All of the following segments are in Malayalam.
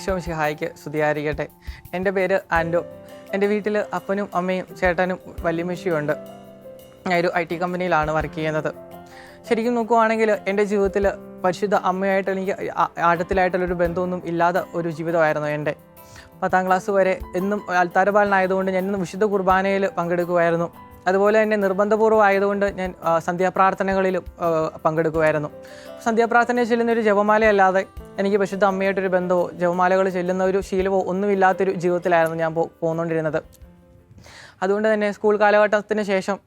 ഈശോ സഹായിക്ക് സ്തുതിയായിരിക്കട്ടെ. എന്റെ പേര് ആൻഡോ എന്റെ വീട്ടിൽ അപ്പനും അമ്മയും ചേട്ടനും വല്യമ്മച്ചിയും ഉണ്ട് ഞാൻ ഒരു ഐ ടി കമ്പനിയിലാണ് വർക്ക് ചെയ്യുന്നത്. ശരിക്കും നോക്കുവാണെങ്കിൽ എന്റെ ജീവിതത്തിൽ പരിശുദ്ധ അമ്മയായിട്ട് എനിക്ക് ആഴത്തിലായിട്ടുള്ളൊരു ബന്ധമൊന്നും ഇല്ലാതെ ഒരു ജീവിതമായിരുന്നു എന്റെ. പത്താം ക്ലാസ് വരെ എന്നും അൽത്താരപാലനായതുകൊണ്ട് ഞാൻ ഇന്നും വിശുദ്ധ കുർബാനയിൽ പങ്കെടുക്കുമായിരുന്നു അതുപോലെ തന്നെ നിർബന്ധപൂർവമായതുകൊണ്ട് ഞാൻ സന്ധ്യാപ്രാർത്ഥനകളിലും പങ്കെടുക്കുമായിരുന്നു. സന്ധ്യാപ്രാർത്ഥന ചെല്ലുന്ന ഒരു ജപമാലയല്ലാതെ എനിക്ക് പരിശുദ്ധ അമ്മയായിട്ടൊരു ബന്ധമോ ജപമാലകൾ ചെല്ലുന്ന ഒരു ശീലമോ ഒന്നുമില്ലാത്തൊരു ജീവിതത്തിലായിരുന്നു ഞാൻ പോ അതുകൊണ്ട് തന്നെ സ്കൂൾ കാലഘട്ടത്തിന് ശേഷം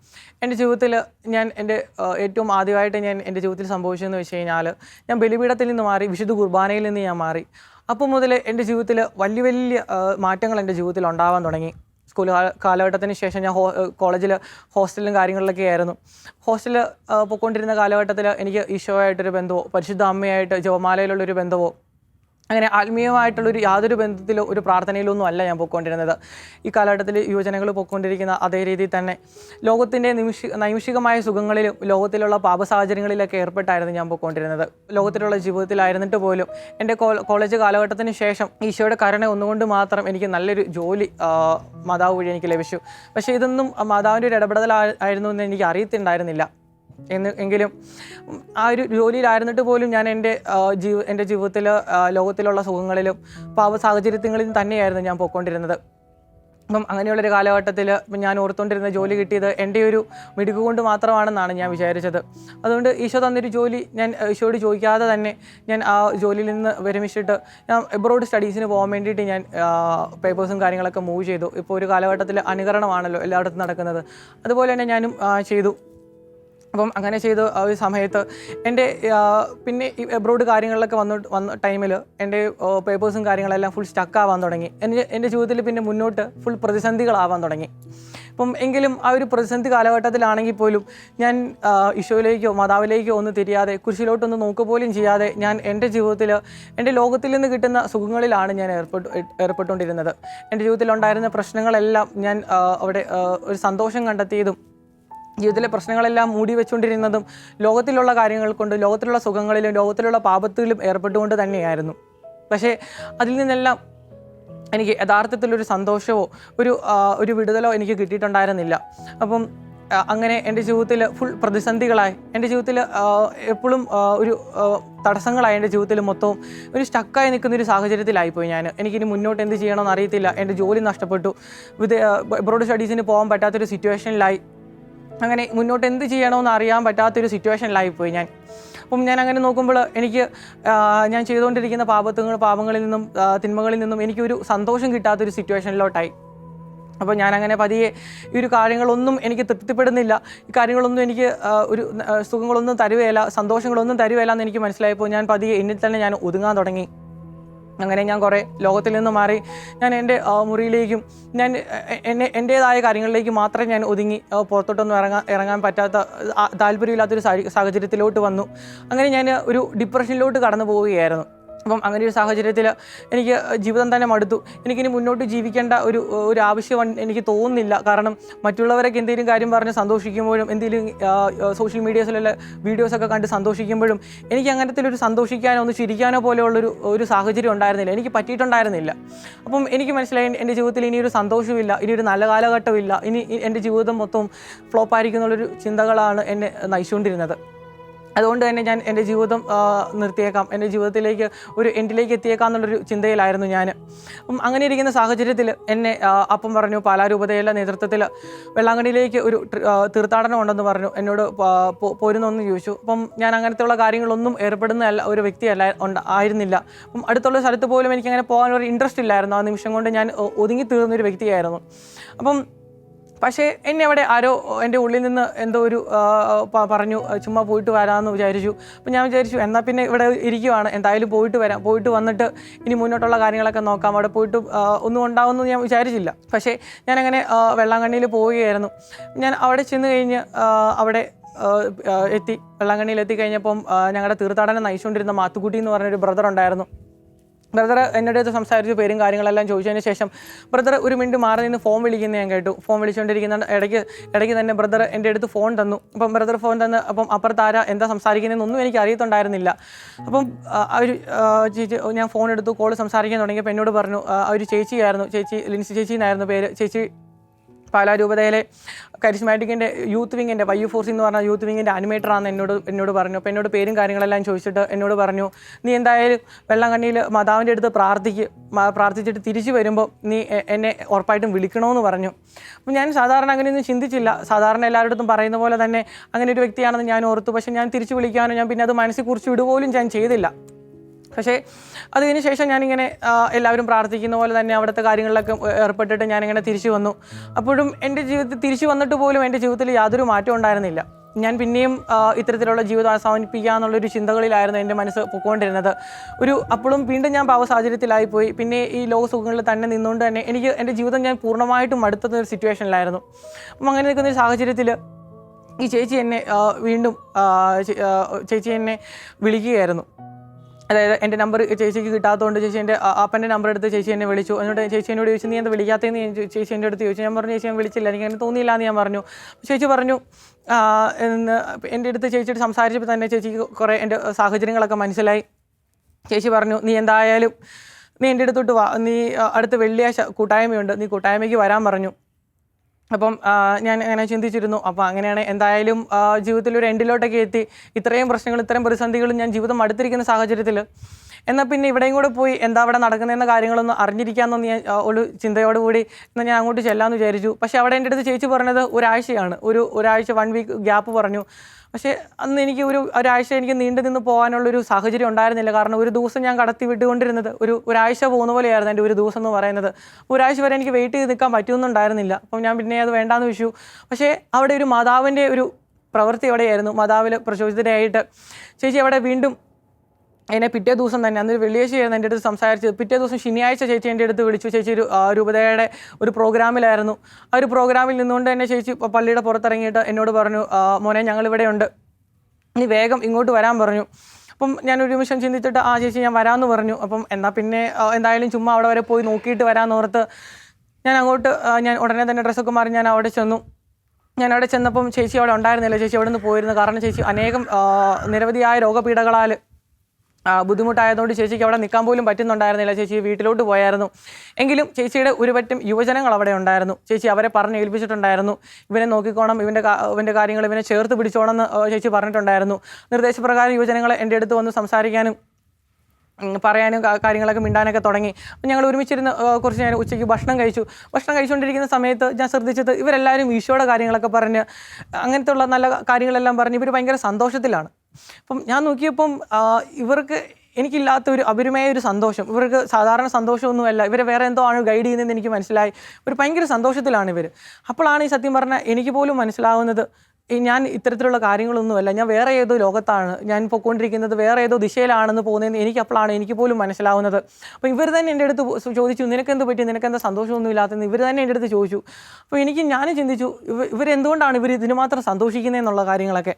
എന്റെ ജീവിതത്തിൽ ഞാൻ എന്റെ ഏറ്റവും ആദ്യമായിട്ട് ഞാൻ എന്റെ ജീവിതത്തിൽ സംഭവിച്ചതെന്ന് വെച്ച് കഴിഞ്ഞാൽ ഞാൻ ബലിപീഠത്തിൽ നിന്ന് മാറി വിശുദ്ധ കുർബാനയിൽ നിന്ന് ഞാൻ മാറി. അപ്പോൾ മുതൽ എന്റെ ജീവിതത്തിൽ വലിയ വലിയ മാറ്റങ്ങൾ എന്റെ ജീവിതത്തിൽ ഉണ്ടാവാൻ തുടങ്ങി. സ്കൂൾ കാല- കാലഘട്ടത്തിന് ശേഷം ഞാൻ കോളേജിൽ ഹോസ്റ്റലിലും കാര്യങ്ങളിലൊക്കെ ആയിരുന്നു. ഹോസ്റ്റലിൽ പോയിക്കൊണ്ടിരുന്ന കാലഘട്ടത്തിൽ എനിക്ക് ഈശോയായിട്ടൊരു ബന്ധമോ പരിശുദ്ധ അമ്മയായിട്ട് ജപമാലയിലുള്ളൊരു ബന്ധമോ അങ്ങനെ ആത്മീയമായിട്ടുള്ളൊരു യാതൊരു ബന്ധത്തിലോ ഒരു പ്രാർത്ഥനയിലൊന്നും അല്ല ഞാൻ പോയിക്കൊണ്ടിരുന്നത്. ഈ കാലഘട്ടത്തിൽ യുവജനങ്ങൾ പോയിക്കൊണ്ടിരിക്കുന്ന അതേ രീതിയിൽ തന്നെ ലോകത്തിന്റെ നിമിഷ നൈമിഷികമായ സുഖങ്ങളിലും ലോകത്തിലുള്ള പാപ സാഹചര്യങ്ങളിലൊക്കെ ഏർപ്പെട്ടായിരുന്നു ഞാൻ പോയിക്കൊണ്ടിരുന്നത്. ലോകത്തിലുള്ള ജീവിതത്തിലായിരുന്നിട്ട് പോലും എന്റെ കോളേജ് കാലഘട്ടത്തിന് ശേഷം ഈശോയുടെ കരുണ ഒന്നുകൊണ്ട് മാത്രം എനിക്ക് നല്ലൊരു ജോലി മാതാവ് വഴി എനിക്ക് ലഭിച്ചു. പക്ഷേ ഇതൊന്നും മാതാവിന്റെ ഒരു ഇടപെടലായിരുന്നു എന്ന് എനിക്ക് അറിയത്തുണ്ടായിരുന്നില്ല. എന്ന് എങ്കിലും ആ ഒരു ജോലിയിലായിരുന്നിട്ട് പോലും ഞാൻ എന്റെ ജീവ എന്റെ ജീവിതത്തിൽ ലോകത്തിലുള്ള സുഖങ്ങളിലും പാവ സാഹചര്യങ്ങളിലും തന്നെയായിരുന്നു ഞാൻ പോയിക്കൊണ്ടിരുന്നത്. അപ്പം അങ്ങനെയുള്ളൊരു കാലഘട്ടത്തിൽ ഞാൻ ഓർത്തുകൊണ്ടിരുന്ന ജോലി കിട്ടിയത് എന്റെ ഒരു മിടുക്ക് കൊണ്ട് മാത്രമാണെന്നാണ് ഞാൻ വിചാരിച്ചത്. അതുകൊണ്ട് ഈശോ തന്നൊരു ജോലി ഞാൻ ഈശോയോട് ചോദിക്കാതെ തന്നെ ഞാൻ ആ ജോലിയിൽ നിന്ന് വിരമിച്ചിട്ട് ഞാൻ എബ്രോഡ് സ്റ്റഡീസിന് പോകാൻ വേണ്ടിയിട്ട് ഞാൻ പേപ്പേഴ്സും കാര്യങ്ങളൊക്കെ മൂവ് ചെയ്തു. ഇപ്പോൾ ഒരു കാലഘട്ടത്തിൽ അനുകരണമാണല്ലോ എല്ലായിടത്തും നടക്കുന്നത്. അതുപോലെ തന്നെ ഞാനും ചെയ്തു. അപ്പം അങ്ങനെ ചെയ്ത ആ ഒരു സമയത്ത് എന്റെ പിന്നെ എബ്രോഡ് കാര്യങ്ങളിലൊക്കെ വന്ന വന്ന ടൈമിൽ എന്റെ പേപ്പേഴ്സും കാര്യങ്ങളെല്ലാം ഫുൾ സ്റ്റക്ക് ആവാൻ തുടങ്ങി. എന്റെ എന്റെ ജീവിതത്തിൽ പിന്നെ മുന്നോട്ട് ഫുൾ പ്രതിസന്ധികളാവാൻ തുടങ്ങി. അപ്പം എങ്കിലും ആ ഒരു പ്രതിസന്ധി കാലഘട്ടത്തിലാണെങ്കിൽ പോലും ഞാൻ ഈശോയിലേക്കോ മാതാവിലേക്കോ ഒന്നും തിരിയാതെ കുരിശിലോട്ടൊന്ന് നോക്കുക പോലും ചെയ്യാതെ ഞാൻ എന്റെ ജീവിതത്തിൽ എന്റെ ലോകത്തിൽ നിന്ന് കിട്ടുന്ന സുഖങ്ങളിലാണ് ഞാൻ ഏർപ്പെട്ടു ഏർപ്പെട്ടുകൊണ്ടിരുന്നത്. എന്റെ ജീവിതത്തിലുണ്ടായിരുന്ന പ്രശ്നങ്ങളെല്ലാം ഞാൻ അവിടെ ഒരു സന്തോഷം കണ്ടെത്തിയതും ജീവിതത്തിലെ പ്രശ്നങ്ങളെല്ലാം മൂടി വെച്ചുകൊണ്ടിരുന്നതും ലോകത്തിലുള്ള കാര്യങ്ങൾ കൊണ്ട് ലോകത്തിലുള്ള സുഖങ്ങളിലും ലോകത്തിലുള്ള പാപത്തിലും ഏർപ്പെട്ടുകൊണ്ട് തന്നെയായിരുന്നു. പക്ഷേ അതിൽ നിന്നെല്ലാം എനിക്ക് യഥാർത്ഥത്തിലൊരു സന്തോഷമോ ഒരു ഒരു വിടുതലോ എനിക്ക് കിട്ടിയിട്ടുണ്ടായിരുന്നില്ല. അപ്പം അങ്ങനെ എന്റെ ജീവിതത്തിൽ ഫുൾ പ്രതിസന്ധികളായി എന്റെ ജീവിതത്തിൽ എപ്പോഴും ഒരു തടസ്സങ്ങളായി എന്റെ ജീവിതത്തിൽ മൊത്തവും ഒരു സ്റ്റക്കായി നിൽക്കുന്ന ഒരു സാഹചര്യത്തിലായിപ്പോയി ഞാൻ. എനിക്കിനി മുന്നോട്ട് എന്ത് ചെയ്യണമെന്ന് അറിയത്തില്ല. എന്റെ ജോലി നഷ്ടപ്പെട്ടു. വിദേ എബ്രോഡ് സ്റ്റഡീസിന് പോകാൻ പറ്റാത്തൊരു സിറ്റുവേഷനിലായി അങ്ങനെ മുന്നോട്ട് എന്ത് ചെയ്യണമെന്ന് അറിയാൻ പറ്റാത്തൊരു സിറ്റുവേഷനിലായിപ്പോയി ഞാൻ. അപ്പം ഞാൻ അങ്ങനെ നോക്കുമ്പോൾ എനിക്ക് ഞാൻ ചെയ്തുകൊണ്ടിരിക്കുന്ന പാപത്തുകൾ പാപങ്ങളിൽ നിന്നും തിന്മകളിൽ നിന്നും എനിക്കൊരു സന്തോഷം കിട്ടാത്തൊരു സിറ്റുവേഷനിലോട്ടായി അപ്പോൾ ഞാൻ അങ്ങനെ പതിയെ ഈ ഒരു കാര്യങ്ങളൊന്നും എനിക്ക് തൃപ്തിപ്പെടുന്നില്ല. ഈ കാര്യങ്ങളൊന്നും എനിക്ക് ഒരു സുഖങ്ങളൊന്നും തരുവേല സന്തോഷങ്ങളൊന്നും തരുവേല എന്ന് എനിക്ക് മനസ്സിലായപ്പോൾ ഞാൻ പതിയെ എന്നിൽ തന്നെ ഞാൻ ഒതുങ്ങാൻ തുടങ്ങി. അങ്ങനെ ഞാൻ കുറേ ലോകത്തിൽ നിന്ന് മാറി ഞാൻ എന്റെ മുറിയിലേക്കും ഞാൻ എന്നെ എന്റേതായ കാര്യങ്ങളിലേക്ക് മാത്രമേ ഞാൻ ഒതുങ്ങി പുറത്തോട്ടൊന്നും ഇറങ്ങാൻ ഇറങ്ങാൻ പറ്റാത്ത താല്പര്യമില്ലാത്തൊരു സാഹച- സാഹചര്യത്തിലോട്ട് വന്നു. അങ്ങനെ ഞാൻ ഒരു ഡിപ്രഷനിലോട്ട് കടന്നു പോവുകയായിരുന്നു. അപ്പം അങ്ങനെ ഒരു സാഹചര്യത്തിൽ എനിക്ക് ജീവിതം തന്നെ മടുത്തു. എനിക്കിനി മുന്നോട്ട് ജീവിക്കേണ്ട ഒരു ഒരു ആവശ്യം എനിക്ക് തോന്നുന്നില്ല. കാരണം മറ്റുള്ളവരൊക്കെ എന്തെങ്കിലും കാര്യം പറഞ്ഞ് സന്തോഷിക്കുമ്പോഴും എന്തെങ്കിലും സോഷ്യൽ മീഡിയസിലുള്ള വീഡിയോസൊക്കെ കണ്ട് സന്തോഷിക്കുമ്പോഴും എനിക്ക് അങ്ങനത്തെ ഒരു സന്തോഷിക്കാനോ ഒന്ന് ചിരിക്കാനോ പോലെയുള്ളൊരു ഒരു സാഹചര്യം ഉണ്ടായിരുന്നില്ല. എനിക്ക് പറ്റിയിട്ടുണ്ടായിരുന്നില്ല. അപ്പം എനിക്ക് മനസ്സിലായി എന്റെ ജീവിതത്തിൽ ഇനിയൊരു സന്തോഷമില്ല. ഇനിയൊരു നല്ല കാലഘട്ടമില്ല. ഇനി എന്റെ ജീവിതം മൊത്തം ഫ്ലോപ്പായിരിക്കുന്നുള്ളൊരു ചിന്തകളാണ് എന്നെ നയിച്ചുകൊണ്ടിരുന്നത്. അതുകൊണ്ട് തന്നെ ഞാൻ എന്റെ ജീവിതം നിർത്തിയേക്കാം. എന്റെ ജീവിതത്തിലേക്ക് ഒരു എൻഡിലേക്ക് എത്തിയേക്കാം എന്നുള്ളൊരു ചിന്തയിലായിരുന്നു ഞാൻ. അങ്ങനെ ഇരിക്കുന്ന സാഹചര്യത്തിൽ എന്നെ അപ്പം പറഞ്ഞു പാലാരൂപതയുടെ നേതൃത്വത്തിൽ വെള്ളാങ്കണ്ണിയിലേക്ക് ഒരു തീർത്ഥാടനം ഉണ്ടെന്ന് പറഞ്ഞു. എന്നോട് പോരുന്നൊന്ന് ചോദിച്ചു. അപ്പം ഞാൻ അങ്ങനത്തെയുള്ള കാര്യങ്ങളൊന്നും ഏർപ്പെടുന്ന ഒരു വ്യക്തിയല്ല ആയിരുന്നില്ല. അപ്പം അടുത്തുള്ള സ്ഥലത്ത് പോലും എനിക്ക് അങ്ങനെ പോകാൻ ഒരു ഇൻട്രസ്റ്റ് ഇല്ലായിരുന്നു. ആ നിമിഷം കൊണ്ട് ഞാൻ ഒതുങ്ങി തീർന്നൊരു വ്യക്തിയായിരുന്നു. അപ്പം പക്ഷേ എന്നെ അവിടെ ആരോ എന്റെ ഉള്ളിൽ നിന്ന് എന്തോ ഒരു പറഞ്ഞു ചുമ്മാ പോയിട്ട് വരാമെന്ന് വിചാരിച്ചു. അപ്പം ഞാൻ വിചാരിച്ചു എന്നാൽ പിന്നെ ഇവിടെ ഇരിക്കുവാണ്. എന്തായാലും പോയിട്ട് വരാം. പോയിട്ട് വന്നിട്ട് ഇനി മുന്നോട്ടുള്ള കാര്യങ്ങളൊക്കെ നോക്കാം. അവിടെ പോയിട്ട് ഒന്നും ഉണ്ടാവുമെന്ന് ഞാൻ വിചാരിച്ചില്ല. പക്ഷേ ഞാനങ്ങനെ വെള്ളാങ്കണ്ണിയിൽ പോവുകയായിരുന്നു. ഞാൻ അവിടെ ചെന്ന് കഴിഞ്ഞ് അവിടെ എത്തി. വെള്ളാങ്കണ്ണിയിൽ എത്തി കഴിഞ്ഞപ്പം ഞങ്ങളുടെ തീർത്ഥാടനം നയിച്ചുകൊണ്ടിരുന്ന മാത്തുക്കുട്ടി എന്ന് പറഞ്ഞൊരു ബ്രദർ ഉണ്ടായിരുന്നു. ബ്രദർ എന്നോട് അടുത്ത് സംസാരിച്ചു പേരും കാര്യങ്ങളെല്ലാം ചോദിച്ചതിന് ശേഷം ബ്രദർ ഒരു മിനിറ്റ് മാറി നിന്ന് ഫോൺ വിളിക്കുന്നത് ഞാൻ കേട്ടു. ഫോൺ വിളിച്ചുകൊണ്ടിരിക്കുന്ന ഇടയ്ക്ക് ഇടയ്ക്ക് തന്നെ ബ്രദർ എന്റെ അടുത്ത് ഫോൺ തന്നു. അപ്പം ബ്രദർ ഫോൺ തന്ന് അപ്പം അപ്പുറത്ത് ആരാ എന്താ സംസാരിക്കുന്നതെന്നൊന്നും എനിക്ക് അറിയത്തുണ്ടായിരുന്നില്ല. അപ്പം ഒരു ചേച്ചി ഞാൻ ഫോൺ എടുത്തു കോൾ സംസാരിക്കാൻ തുടങ്ങിയപ്പോൾ എന്നോട് പറഞ്ഞു ഒരു ചേച്ചിയായിരുന്നു ചേച്ചി ലിൻസി ചേച്ചി എന്നായിരുന്നു പേര്. ചേച്ചി പാലാ രൂപതയിലെ കരിസ്മാറ്റിക്കിന്റെ യൂത്ത് വിങ്ങിന്റെ വൈ യു എന്ന് പറഞ്ഞ യൂത്ത് വിങ്ങിന്റെ അനിമേറ്ററാണെന്ന് എന്നോട് എന്നോട് പറഞ്ഞു. അപ്പോൾ എന്നോട് പേരും കാര്യങ്ങളെല്ലാം ചോദിച്ചിട്ട് എന്നോട് പറഞ്ഞു നീ എന്തായാലും വെള്ളംകണ്ണിയിൽ മാതാവിന്റെ അടുത്ത് പ്രാർത്ഥിക്ക് പ്രാർത്ഥിച്ചിട്ട് തിരിച്ചു വരുമ്പോൾ നീ എന്നെ ഉറപ്പായിട്ടും വിളിക്കണമെന്ന് പറഞ്ഞു. അപ്പം ഞാൻ സാധാരണ അങ്ങനെയൊന്നും ചിന്തിച്ചില്ല. സാധാരണ എല്ലാവരുടെ പറയുന്ന പോലെ തന്നെ അങ്ങനെ ഒരു വ്യക്തിയാണെന്ന് ഞാൻ ഓർത്തു. പക്ഷേ ഞാൻ തിരിച്ചു വിളിക്കാനോ ഞാൻ പിന്നെ അത് മനസ്സിൽ കുറിച്ച് വിടുപോലും ഞാൻ ചെയ്തില്ല. പക്ഷേ അതിന് ശേഷം ഞാനിങ്ങനെ എല്ലാവരും പ്രാർത്ഥിക്കുന്ന പോലെ തന്നെ അവിടുത്തെ കാര്യങ്ങളിലൊക്കെ ഏർപ്പെട്ടിട്ട് ഞാനിങ്ങനെ തിരിച്ചു വന്നു. അപ്പോഴും എന്റെ ജീവിതത്തിൽ തിരിച്ചു വന്നിട്ട് പോലും എന്റെ ജീവിതത്തിൽ യാതൊരു മാറ്റവും ഉണ്ടായിരുന്നില്ല. ഞാൻ പിന്നെയും ഇത്തരത്തിലുള്ള ജീവിതം അവസാനിപ്പിക്കുക എന്നുള്ളൊരു ചിന്തകളിലായിരുന്നു എന്റെ മനസ്സ് പൊക്കോണ്ടിരുന്നത് ഒരു അപ്പോഴും വീണ്ടും ഞാൻ പാവ സാഹചര്യത്തിലായിപ്പോയി പിന്നെ ഈ ലോക സുഖങ്ങളിൽ തന്നെ നിന്നുകൊണ്ട് തന്നെ എനിക്ക് എന്റെ ജീവിതം ഞാൻ പൂർണമായിട്ടും മടുത്തുന്ന ഒരു സിറ്റുവേഷനിലായിരുന്നു അപ്പം അങ്ങനെ നിൽക്കുന്ന ഒരു സാഹചര്യത്തിൽ ഈ ചേച്ചി എന്നെ വീണ്ടും ചേച്ചി എന്നെ വിളിക്കുകയായിരുന്നു. അതായത് എന്റെ നമ്പർ ചേച്ചിക്ക് കിട്ടാത്തതുകൊണ്ട് ചേച്ചി എന്റെ അപ്പന്റെ നമ്പർ എടുത്ത് ചേച്ചി എന്നെ വിളിച്ചു. എന്നിട്ട് ചേച്ചി എന്നോട് ചോദിച്ചു നീ എന്താ വിളിക്കാത്തതെന്ന്? ചേച്ചി എന്റെ അടുത്ത് ചോദിച്ചു. ഞാൻ പറഞ്ഞു ചേച്ചി ഞാൻ വിളിച്ചില്ല. എനിക്ക് അങ്ങനെ തോന്നിയില്ല എന്ന് ഞാൻ പറഞ്ഞു. ചേച്ചി പറഞ്ഞു എന്റെ അടുത്ത് ചേച്ചിയോട് സംസാരിച്ചപ്പോൾ തന്നെ ചേച്ചിക്ക് കുറേ എന്റെ സാഹചര്യങ്ങളൊക്കെ മനസ്സിലായി. ചേച്ചി പറഞ്ഞു നീ എന്തായാലും നീ എന്റെ അടുത്തോട്ട് വാ. നീ അടുത്ത വെള്ളിയാഴ്ച കൂട്ടായ്മയുണ്ട്. നീ കൂട്ടായ്മയ്ക്ക് വരാൻ പറഞ്ഞു. അപ്പം ഞാൻ അങ്ങനെ ചിന്തിച്ചിരുന്നു. അപ്പോൾ അങ്ങനെയാണ് എന്തായാലും ജീവിതത്തിൽ ഒരു എൻഡിലോട്ടൊക്കെ എത്തി. ഇത്രയും പ്രശ്നങ്ങൾ ഇത്രയും പ്രതിസന്ധികളും ഞാൻ ജീവിതം അടുത്തിരിക്കുന്ന സാഹചര്യത്തിൽ എന്നാൽ പിന്നെ ഇവിടെയും കൂടെ പോയി എന്താ അവിടെ നടക്കുന്നതെന്ന കാര്യങ്ങളൊന്നും അറിഞ്ഞിരിക്കാമെന്നൊന്ന് ഞാൻ ഒരു ചിന്തയോടുകൂടി എന്നാൽ ഞാൻ അങ്ങോട്ട് ചെല്ലാമെന്ന് വിചാരിച്ചു. പക്ഷേ അവിടെ എന്റെ അടുത്ത് ചേച്ചി പറഞ്ഞത് ഒരാഴ്ചയാണ്. ഒരു ഒരാഴ്ച വൺ വീക്ക് ഗ്യാപ്പ് പറഞ്ഞു. പക്ഷേ അന്ന് എനിക്ക് ഒരു ഒരാഴ്ച എനിക്ക് നീണ്ടു നിന്ന് പോകാനുള്ളൊരു സാഹചര്യം ഉണ്ടായിരുന്നില്ല. കാരണം ഒരു ദിവസം ഞാൻ കടത്തി വിട്ടുകൊണ്ടിരുന്നത് ഒരു ഒരാഴ്ച പോകുന്ന പോലെയായിരുന്നു എന്റെ ഒരു ദിവസം എന്ന് പറയുന്നത്. ഒരാഴ്ച വരെ എനിക്ക് വെയിറ്റ് ചെയ്ത് നിൽക്കാൻ പറ്റുമെന്നുണ്ടായിരുന്നില്ല അപ്പം ഞാൻ പിന്നെ അത് വേണ്ടാന്ന് വെച്ചു പക്ഷേ അവിടെ ഒരു മാതാവിന്റെ ഒരു പ്രവൃത്തി അവിടെയായിരുന്നു. മാതാവിൽ പ്രചോദിതരായിട്ട് ചേച്ചി അവിടെ വീണ്ടും എന്നെ പിറ്റേ ദിവസം തന്നെ അന്ന് വെള്ളിയാഴ്ചയായിരുന്നു എന്റെ അടുത്ത് സംസാരിച്ചത്. പിറ്റേ ദിവസം ശനിയാഴ്ച ചേച്ചി എന്റെ അടുത്ത് വിളിച്ചു. ചേച്ചി ഒരു രൂപതയുടെ ഒരു പ്രോഗ്രാമിലായിരുന്നു. ആ ഒരു പ്രോഗ്രാമിൽ നിന്നുകൊണ്ട് തന്നെ ചേച്ചി പള്ളിയുടെ പുറത്തിറങ്ങിയിട്ട് എന്നോട് പറഞ്ഞു "ആ, മോനെ ഞങ്ങളിവിടെ ഉണ്ട് നീ വേഗം ഇങ്ങോട്ട് വരാൻ പറഞ്ഞു. അപ്പം ഞാൻ ഒരു നിമിഷം ചിന്തിച്ചിട്ട് ആ ചേച്ചി ഞാൻ വരാമെന്ന് പറഞ്ഞു. അപ്പം എന്നാൽ പിന്നെ എന്തായാലും ചുമ്മാ അവിടെ വരെ പോയി നോക്കിയിട്ട് വരാമെന്ന് ഓർത്ത് ഞാൻ അങ്ങോട്ട് ഞാൻ ഉടനെ തന്നെ ഡ്രസ്സൊക്കെ മാറി ഞാൻ അവിടെ ചെന്നു. ഞാൻ അവിടെ ചെന്നപ്പം ചേച്ചി അവിടെ ഉണ്ടായിരുന്നില്ല. ചേച്ചി അവിടെ നിന്ന് പോയിരുന്നു. കാരണം ചേച്ചി അനേകം നിരവധിയായ രോഗപീഠകളാൽ ബുദ്ധിമുട്ടായതുകൊണ്ട് ചേച്ചിക്ക് അവിടെ നിൽക്കാൻ പോലും പറ്റുന്നുണ്ടായിരുന്നില്ല. ചേച്ചി വീട്ടിലോട്ട് പോയായിരുന്നു. എങ്കിലും ചേച്ചിയുടെ ഒരു പറ്റും യുവജനങ്ങൾ അവിടെ ഉണ്ടായിരുന്നു. ചേച്ചി അവരെ പറഞ്ഞ് ഏൽപ്പിച്ചിട്ടുണ്ടായിരുന്നു. ഇവനെ നോക്കിക്കോണം ഇവന്റെ ഇവന്റെ കാര്യങ്ങൾ ഇവനെ ചേർത്ത് പിടിച്ചോണം എന്ന് ചേച്ചി പറഞ്ഞിട്ടുണ്ടായിരുന്നു. നിർദ്ദേശപ്രകാരം യുവജനങ്ങളെ എന്റെ അടുത്ത് വന്ന് സംസാരിക്കാനും പറയാനും കാര്യങ്ങളൊക്കെ മിണ്ടാനൊക്കെ തുടങ്ങി. അപ്പം ഞങ്ങൾ ഒരുമിച്ചിരുന്ന് കുറച്ച് നേരം ഉച്ചയ്ക്ക് ഭക്ഷണം കഴിച്ചു. ഭക്ഷണം കഴിച്ചുകൊണ്ടിരിക്കുന്ന സമയത്ത് ഞാൻ ശ്രദ്ധിച്ചത് ഇവരെല്ലാവരും ഈശോയുടെ കാര്യങ്ങളൊക്കെ പറഞ്ഞ് അങ്ങനത്തെ ഉള്ള നല്ല കാര്യങ്ങളെല്ലാം പറഞ്ഞ് ഇവർ ഭയങ്കര സന്തോഷത്തിലാണ്. അപ്പം ഞാൻ നോക്കിയപ്പം ഇവർക്ക് എനിക്കില്ലാത്ത ഒരു അപരിമയ ഒരു സന്തോഷം. ഇവർക്ക് സാധാരണ സന്തോഷമൊന്നുമല്ല. ഇവരെ വേറെ എന്തോ ആണ് ഗൈഡ് ചെയ്യുന്നതെന്ന് എനിക്ക് മനസ്സിലായി. ഒരു ഭയങ്കര സന്തോഷത്തിലാണ് ഇവർ അപ്പോഴാണ് ഈ സത്യം പറഞ്ഞാൽ എനിക്ക് പോലും മനസ്സിലാവുന്നത് ഞാൻ ഇത്തരത്തിലുള്ള കാര്യങ്ങളൊന്നുമല്ല. ഞാൻ വേറെ ഏതോ ലോകത്താണ്. ഞാൻ പോയിക്കൊണ്ടിരിക്കുന്നത് വേറെ ഏതോ ദിശയിലാണെന്ന് പോകുന്നതെന്ന് എനിക്ക് അപ്പോഴാണ് എനിക്ക് പോലും മനസ്സിലാവുന്നത്. അപ്പോൾ ഇവർ തന്നെ എന്റെ അടുത്ത് ചോദിച്ചു നിനക്കെന്ത് പറ്റി? നിനക്കെന്താ സന്തോഷമൊന്നും ഇല്ലാത്തതെന്ന്? ഇവർ തന്നെ എന്റെ അടുത്ത് ചോദിച്ചു. അപ്പോൾ എനിക്ക് ഞാൻ ചിന്തിച്ചു ഇവർ ഇവരെന്തുകൊണ്ടാണ് ഇവർ ഇതിന് മാത്രം സന്തോഷിക്കുന്നതെന്നുള്ള കാര്യങ്ങളൊക്കെ.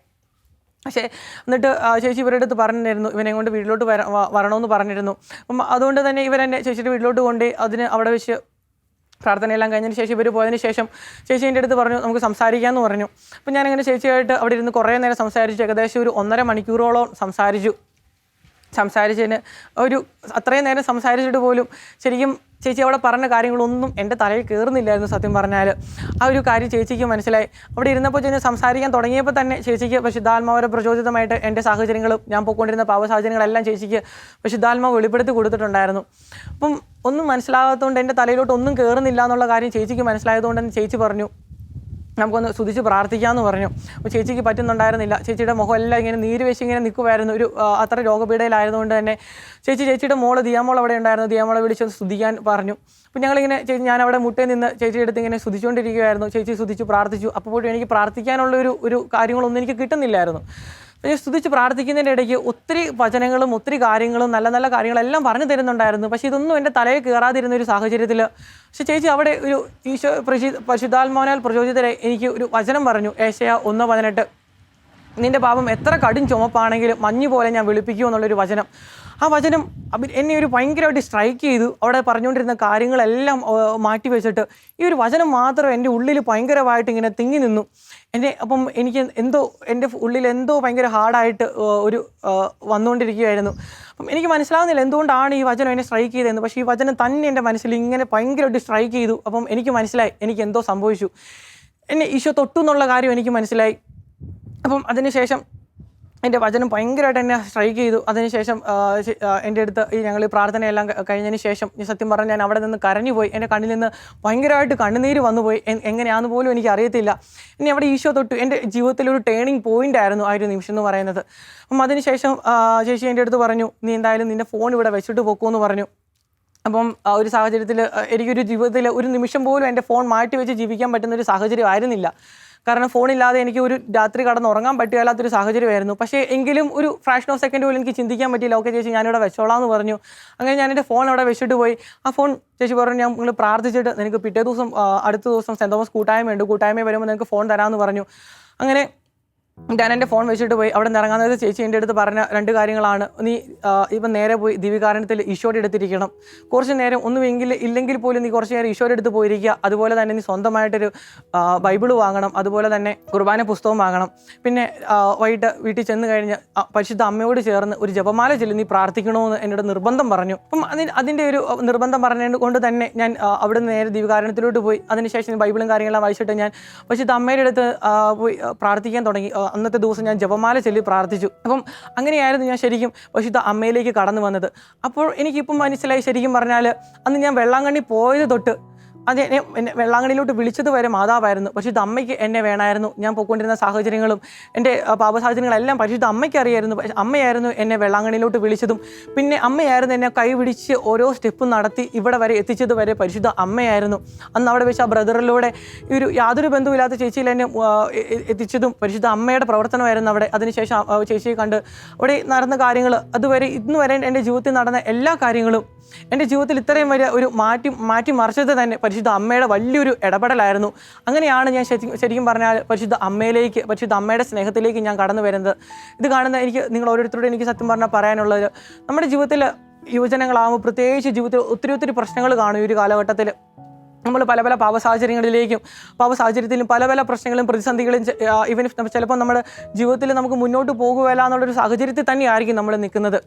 പക്ഷേ എന്നിട്ട് ചേച്ചി ഇവരുടെ അടുത്ത് പറഞ്ഞിരുന്നു ഇവനെ കൊണ്ട് വീട്ടിലോട്ട് വര വരണമെന്ന് പറഞ്ഞിരുന്നു. അപ്പം അതുകൊണ്ട് തന്നെ ഇവരെന്നെ ചേച്ചിയുടെ വീട്ടിലോട്ട് കൊണ്ട് അതിന് അവിടെ വെച്ച് പ്രാർത്ഥനയെല്ലാം കഴിഞ്ഞതിന് ശേഷം ഇവർ പോയതിന് ശേഷം ചേച്ചി എന്റെ അടുത്ത് പറഞ്ഞു നമുക്ക് സംസാരിക്കാമെന്ന് പറഞ്ഞു. അപ്പം ഞാനിങ്ങനെ ചേച്ചിയായിട്ട് അവിടെ ഇരുന്ന് കുറേ നേരം സംസാരിച്ചു. ഏകദേശം ഒരു ഒന്നര മണിക്കൂറോളം സംസാരിച്ചു. സംസാരിച്ചതിന് ഒരു അത്രയും നേരം സംസാരിച്ചിട്ട് പോലും ശരിക്കും ചേച്ചി അവിടെ പറഞ്ഞ കാര്യങ്ങളൊന്നും എന്റെ തലയിൽ കയറുന്നില്ലായിരുന്നു സത്യം പറഞ്ഞാൽ ആ ഒരു കാര്യം ചേച്ചിക്ക് മനസ്സിലായി. അവിടെ ഇരുന്നപ്പോൾ ചെന്ന് സംസാരിക്കാൻ തുടങ്ങിയപ്പോൾ തന്നെ ചേച്ചിക്ക് പരിശുദ്ധാത്മാവരെ പ്രചോദിതമായിട്ട് എന്റെ സാഹചര്യങ്ങളും ഞാൻ പോയിക്കൊണ്ടിരുന്ന പാവ സാഹചര്യങ്ങളെല്ലാം ചേച്ചിക്ക് പരിശുദ്ധാത്മാവ് വെളിപ്പെടുത്തി കൊടുത്തിട്ടുണ്ടായിരുന്നു. അപ്പം ഒന്നും മനസ്സിലാകാത്തതുകൊണ്ട് എന്റെ തലയിലോട്ട് ഒന്നും കയറുന്നില്ല എന്നുള്ള കാര്യം ചേച്ചിക്ക് മനസ്സിലായതുകൊണ്ട് ചേച്ചി പറഞ്ഞു. നമുക്കൊന്ന് സ്തുതിച്ച് പ്രാർത്ഥിക്കാമെന്ന് പറഞ്ഞു. അപ്പോൾ ചേച്ചിക്ക് പറ്റുന്നുണ്ടായിരുന്നില്ല. ചേച്ചിയുടെ മുഖം എല്ലാം ഇങ്ങനെ നീര് വെച്ച് ഇങ്ങനെ നിൽക്കുമായിരുന്നു ഒരു അത്ര രോഗപീഠയിലായതുകൊണ്ട് തന്നെ ചേച്ചി ചേച്ചിയുടെ മോൾ ദിയാമോൾ അവിടെ ഉണ്ടായിരുന്നു. ദിയാമോളെ വിളിച്ച് സ്തുതിക്കാൻ പറഞ്ഞു. അപ്പോൾ ഞങ്ങളിങ്ങനെ ചേച്ചി ഞാൻ അവിടെ മുട്ടയിൽ നിന്ന് ചേച്ചിയുടെ അടുത്ത് ഇങ്ങനെ സ്തുതിച്ചുകൊണ്ടിരിക്കുകയായിരുന്നു ചേച്ചി സ്തുതിച്ച് പ്രാർത്ഥിച്ചു. അപ്പോൾ അപ്പോഴും എനിക്ക് പ്രാർത്ഥിക്കാനുള്ള ഒരു ഒരു കാര്യങ്ങളൊന്നും എനിക്ക് കിട്ടുന്നില്ലായിരുന്നു. ഞാൻ സ്തുതിച്ച് പ്രാർത്ഥിക്കുന്നതിന്റെ ഇടയ്ക്ക് ഒത്തിരി വചനങ്ങളും ഒത്തിരി കാര്യങ്ങളും നല്ല നല്ല കാര്യങ്ങളെല്ലാം പറഞ്ഞു തരുന്നുണ്ടായിരുന്നു. പക്ഷേ ഇതൊന്നും എന്റെ തലയിൽ കയറാതിരുന്ന ഒരു സാഹചര്യത്തിൽ പക്ഷേ ചേച്ചി അവിടെ ഒരു ഈശോ പ്രശി പരിശുദ്ധാത്മാവിനാൽ പ്രചോദിതരെ എനിക്ക് ഒരു വചനം പറഞ്ഞു. ഏശയ ഒന്ന് പതിനെട്ട്. നിന്റെ പാപം എത്ര കടും ചുമപ്പാണെങ്കിലും മഞ്ഞ് പോലെ ഞാൻ വിളിപ്പിക്കൂ എന്നുള്ളൊരു വചനം. ആ വചനം എന്നെ ഒരു ഭയങ്കരമായിട്ട് സ്ട്രൈക്ക് ചെയ്തു. അവിടെ പറഞ്ഞുകൊണ്ടിരുന്ന കാര്യങ്ങളെല്ലാം മാറ്റി വെച്ചിട്ട് ഈ ഒരു വചനം മാത്രം എന്റെ ഉള്ളിൽ ഭയങ്കരമായിട്ട് ഇങ്ങനെ തിങ്ങി നിന്നു. എന്നെ അപ്പം എനിക്ക് എന്തോ എന്റെ ഉള്ളിൽ എന്തോ ഭയങ്കര ഹാർഡായിട്ട് ഒരു വന്നുകൊണ്ടിരിക്കുകയായിരുന്നു. അപ്പം എനിക്ക് മനസ്സിലാവുന്നില്ല എന്തുകൊണ്ടാണ് ഈ വചനം എന്നെ സ്ട്രൈക്ക് ചെയ്തതെന്ന്. പക്ഷേ ഈ വചനം തന്നെ എന്റെ മനസ്സിൽ ഇങ്ങനെ ഭയങ്കരമായിട്ട് സ്ട്രൈക്ക് ചെയ്തു. അപ്പം എനിക്ക് മനസ്സിലായി എനിക്ക് എന്തോ സംഭവിച്ചു. എന്നെ ഈശോ തൊട്ടു എന്നുള്ള കാര്യം എനിക്ക് മനസ്സിലായി. അപ്പം അതിനുശേഷം എന്റെ വചനം ഭയങ്കരമായിട്ട് എന്നെ സ്ട്രൈക്ക് ചെയ്തു. അതിനുശേഷം എന്റെ അടുത്ത് ഈ ഞങ്ങൾ ഈ പ്രാർത്ഥനയെല്ലാം കഴിഞ്ഞതിന് ശേഷം സത്യം പറഞ്ഞാൽ ഞാൻ അവിടെ നിന്ന് കരഞ്ഞു പോയി. എന്റെ കണ്ണിൽ നിന്ന് ഭയങ്കരമായിട്ട് കണ്ണുനീര് വന്നുപോയി എങ്ങനെയാണെന്ന് പോലും എനിക്ക് അറിയത്തില്ല. ഇനി അവിടെ ഈശോ തൊട്ടു എന്റെ ജീവിതത്തിൽ ഒരു ടേണിംഗ് പോയിന്റ് ആയിരുന്നു ആ ഒരു നിമിഷം എന്ന് പറയുന്നത്. അപ്പം അതിനുശേഷം ചേച്ചി എന്റെ അടുത്ത് പറഞ്ഞു നീ എന്തായാലും നിന്റെ ഫോൺ ഇവിടെ വെച്ചിട്ട് പോക്കുമെന്ന് പറഞ്ഞു. അപ്പം ഒരു സാഹചര്യത്തിൽ എനിക്കൊരു ജീവിതത്തിൽ ഒരു നിമിഷം പോലും എന്റെ ഫോൺ മാറ്റി വെച്ച് ജീവിക്കാൻ പറ്റുന്ന ഒരു സാഹചര്യം ആയിരുന്നില്ല. കാരണം ഫോണില്ലാതെ എനിക്ക് ഒരു രാത്രി കടന്ന് ഉറങ്ങാൻ പറ്റുകയില്ലാത്തൊരു സാഹചര്യമായിരുന്നു. പക്ഷേ എങ്കിലും ഒരു ഫ്രാക്ഷൻ ഓഫ് സെക്കൻഡ് പോലും എനിക്ക് ചിന്തിക്കാൻ പറ്റിയില്ല. ഓക്കെ ചേച്ചി ഞാനിവിടെ വെച്ചോളാം എന്ന് പറഞ്ഞു. അങ്ങനെ ഞാൻ എന്റെ ഫോൺ അവിടെ വെച്ചിട്ട് പോയി. ആ ഫോൺ ചേച്ചി പറഞ്ഞു ഞാൻ നിങ്ങൾ പ്രാർത്ഥിച്ചിട്ട് നിനക്ക് പിറ്റേ ദിവസം അടുത്ത ദിവസം സെന്റ് തോമസ് കൂട്ടായ്മയുണ്ട്. കൂട്ടായ്മ വരുമ്പോൾ നിനക്ക് ഫോൺ തരാമെന്ന് പറഞ്ഞു. അങ്ങനെ ഞാൻ എന്റെ ഫോൺ വെച്ചിട്ട് പോയി അവിടെ നിന്ന് ഇറങ്ങാൻ നേരത്തെ ചേച്ചി എന്റെ അടുത്ത് പറഞ്ഞ രണ്ട് കാര്യങ്ങളാണ്. നീ ഇപ്പം നേരെ പോയി ദിവികാരണത്തിൽ ഈശോയുടെ എടുത്തിരിക്കണം കുറച്ച് നേരം ഒന്നുമെങ്കിൽ ഇല്ലെങ്കിൽ പോലും നീ കുറച്ച് നേരം ഈശോയുടെ എടുത്ത് പോയിരിക്കുക. അതുപോലെ തന്നെ നീ സ്വന്തമായിട്ടൊരു ആ, ബൈബിൾ വാങ്ങണം. അതുപോലെ തന്നെ കുർബാന പുസ്തകം വാങ്ങണം. പിന്നെ വൈകിട്ട് വീട്ടിൽ ചെന്ന് കഴിഞ്ഞ് പരിശുദ്ധ അമ്മയോട് ചേർന്ന് ഒരു ജപമാല ചൊല്ലി നീ പ്രാർത്ഥിക്കണമെന്ന് എന്നോട് നിർബന്ധം പറഞ്ഞു. അപ്പം അതിന് അതിന്റെ ഒരു നിർബന്ധം പറഞ്ഞത് കൊണ്ട് തന്നെ ഞാൻ അവിടെ നിന്ന് നേരെ ദിവികാരണത്തിലോട്ട് പോയി. അതിനുശേഷം ബൈബിളും കാര്യങ്ങളെല്ലാം വായിച്ചിട്ട് ഞാൻ പരിശുദ്ധ അമ്മയുടെ അടുത്ത് പോയി പ്രാർത്ഥിക്കാൻ തുടങ്ങി. അന്നത്തെ ദിവസം ഞാൻ ജപമാല ചൊല്ലി പ്രാർത്ഥിച്ചു. അപ്പം അങ്ങനെയായിരുന്നു ഞാൻ ശരിക്കും പരിശുദ്ധ അമ്മയിലേക്ക് കടന്നു വന്നത്. അപ്പോൾ എനിക്കിപ്പം മനസ്സിലായി ശരിക്കും പറഞ്ഞാൽ അന്ന് ഞാൻ വെള്ളാങ്കണ്ണി പോയത് തൊട്ട് അത് എന്നെ എന്നെ വെള്ളാങ്കണിയിലോട്ട് വിളിച്ചത് വരെ മാതാവായിരുന്നു. പരിശുദ്ധ അമ്മയ്ക്ക് എന്നെ വേണമായിരുന്നു ഞാൻ പോയിക്കൊണ്ടിരുന്ന സാഹചര്യങ്ങളും എന്റെ പാപസാഹചര്യങ്ങളെല്ലാം പാപ സാഹചര്യങ്ങളെല്ലാം പരിശുദ്ധ അമ്മയ്ക്ക് അറിയായിരുന്നു. അമ്മയായിരുന്നു എന്നെ വെള്ളാങ്കണിയിലോട്ട് വിളിച്ചതും. പിന്നെ അമ്മയായിരുന്നു എന്നെ കൈ പിടിച്ച് ഓരോ സ്റ്റെപ്പും നടത്തി ഇവിടെ വരെ എത്തിച്ചത് വരെ പരിശുദ്ധ അമ്മയായിരുന്നു. അന്ന് അവിടെ വെച്ച് ആ ബ്രദറിലൂടെ ഒരു യാതൊരു ബന്ധവുമില്ലാത്ത ചേച്ചിയിൽ എന്നെ എത്തിച്ചതും പരിശുദ്ധ അമ്മയുടെ പ്രവർത്തനമായിരുന്നു അവിടെ. അതിനുശേഷം ചേച്ചിയെ കണ്ട് അവിടെ നടന്ന കാര്യങ്ങൾ അതുവരെ ഇന്ന് വരെ എന്റെ ജീവിതത്തിൽ നടന്ന എല്ലാ കാര്യങ്ങളും എന്റെ ജീവിതത്തിൽ ഇത്രയും വലിയ ഒരു മാറ്റി മാറ്റി മറിച്ചത് തന്നെ പരിശുദ്ധ അമ്മയുടെ വലിയൊരു ഇടപെടലായിരുന്നു. അങ്ങനെയാണ് ഞാൻ ശരിക്കും പറഞ്ഞാൽ പരിശുദ്ധ അമ്മയിലേക്ക് പരിശുദ്ധ അമ്മയുടെ സ്നേഹത്തിലേക്ക് ഞാൻ കടന്നു വരുന്നത്. ഇത് കാണുന്ന എനിക്ക് നിങ്ങൾ ഓരോരുത്തരോട് എനിക്ക് സത്യം പറഞ്ഞാൽ പറയാനുള്ളത് നമ്മുടെ ജീവിതത്തിൽ യുവജനങ്ങളാകുമ്പോൾ പ്രത്യേകിച്ച് ജീവിതത്തിൽ ഒത്തിരി ഒത്തിരി പ്രശ്നങ്ങൾ കാണും ഈ ഒരു കാലഘട്ടത്തിൽ. നമ്മൾ പല പല പാവ സാഹചര്യങ്ങളിലേക്കും പാവ സാഹചര്യത്തിലും പല പല പ്രശ്നങ്ങളും പ്രതിസന്ധികളും ഇവൻ ചിലപ്പോൾ നമ്മുടെ ജീവിതത്തിൽ നമുക്ക് മുന്നോട്ട് പോകുകയില്ല എന്നുള്ളൊരു സാഹചര്യത്തിൽ തന്നെയായിരിക്കും നമ്മൾ നിൽക്കുന്നത്.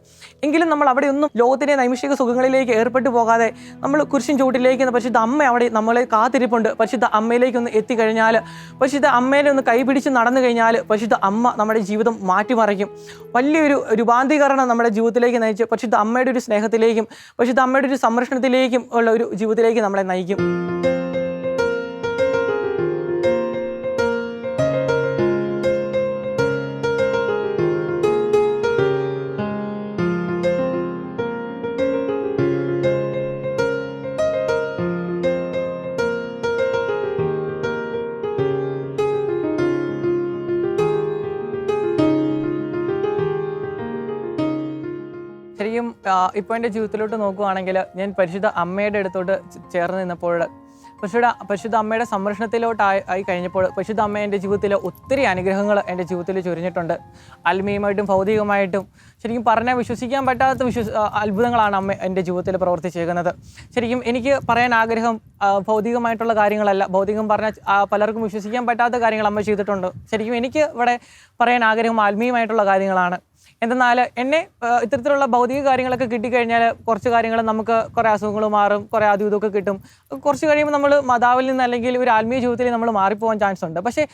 എങ്കിലും നമ്മൾ അവിടെ ഒന്നും ലോകത്തിന്റെ നൈമിഷിക സുഖങ്ങളിലേക്ക് ഏർപ്പെട്ടു പോകാതെ നമ്മൾ കുരിശിൻ ചൂട്ടിലേക്ക് പരിശുദ്ധ അമ്മ അവിടെ നമ്മളെ കാത്തിരിപ്പുണ്ട്. പരിശുദ്ധ അമ്മയിലേക്ക് ഒന്ന് എത്തിക്കഴിഞ്ഞാൽ പരിശുദ്ധ അമ്മേനെ ഒന്ന് കൈപിടിച്ച് നടന്നു കഴിഞ്ഞാൽ പരിശുദ്ധ അമ്മ നമ്മുടെ ജീവിതം മാറ്റിമറിക്കും. വലിയൊരു രൂപാന്തീകരണം നമ്മുടെ ജീവിതത്തിലേക്ക് നയിച്ച് പരിശുദ്ധ അമ്മയുടെ ഒരു സ്നേഹത്തിലേക്കും പരിശുദ്ധ അമ്മയുടെ ഒരു സംരക്ഷണത്തിലേക്കും ഉള്ള ഒരു ജീവിതത്തിലേക്ക് നമ്മളെ നയിക്കും. ശരിക്കും ഇപ്പോൾ എന്റെ ജീവിതത്തിലോട്ട് നോക്കുവാണെങ്കിൽ ഞാൻ പരിശുദ്ധ അമ്മയുടെ അടുത്തോട്ട് ചേർന്ന് നിന്നപ്പോൾ പരിശുദ്ധ പരിശുദ്ധ അമ്മയുടെ സംരക്ഷണത്തിലോട്ട് ആയി കഴിഞ്ഞപ്പോൾ പരിശുദ്ധ അമ്മ എന്റെ ജീവിതത്തിൽ ഒത്തിരി അനുഗ്രഹങ്ങൾ എന്റെ ജീവിതത്തിൽ ചൊരിഞ്ഞിട്ടുണ്ട്. ആത്മീയമായിട്ടും ഭൗതികമായിട്ടും ശരിക്കും പറഞ്ഞാൽ വിശ്വസിക്കാൻ പറ്റാത്ത വിശ്വസ് അത്ഭുതങ്ങളാണ് അമ്മ എന്റെ ജീവിതത്തിൽ പ്രവർത്തിച്ചേക്കുന്നത്. ശരിക്കും എനിക്ക് പറയാൻ ആഗ്രഹം ഭൗതികമായിട്ടുള്ള കാര്യങ്ങളല്ല. ഭൗതികം പറഞ്ഞാൽ പലർക്കും വിശ്വസിക്കാൻ പറ്റാത്ത കാര്യങ്ങൾ അമ്മ ചെയ്തിട്ടുണ്ട്. ശരിക്കും എനിക്ക് ഇവിടെ പറയാൻ ആഗ്രഹം ആത്മീയമായിട്ടുള്ള കാര്യങ്ങളാണ്. എന്തെന്നാൽ എന്നെ ഇത്തരത്തിലുള്ള ഭൗതിക കാര്യങ്ങളൊക്കെ കിട്ടിക്കഴിഞ്ഞാൽ കുറച്ച് കാര്യങ്ങൾ നമുക്ക് കുറേ അസുഖങ്ങൾ മാറും കുറേ അതും ഇതൊക്കെ കിട്ടും. കുറച്ച് കഴിയുമ്പോൾ നമ്മൾ മതാവിൽ നിന്ന് അല്ലെങ്കിൽ ഒരു ആത്മീയ ജീവിതത്തിൽ നമ്മൾ മാറിപ്പോകാൻ ചാൻസ് ഉണ്ട്. പക്ഷേ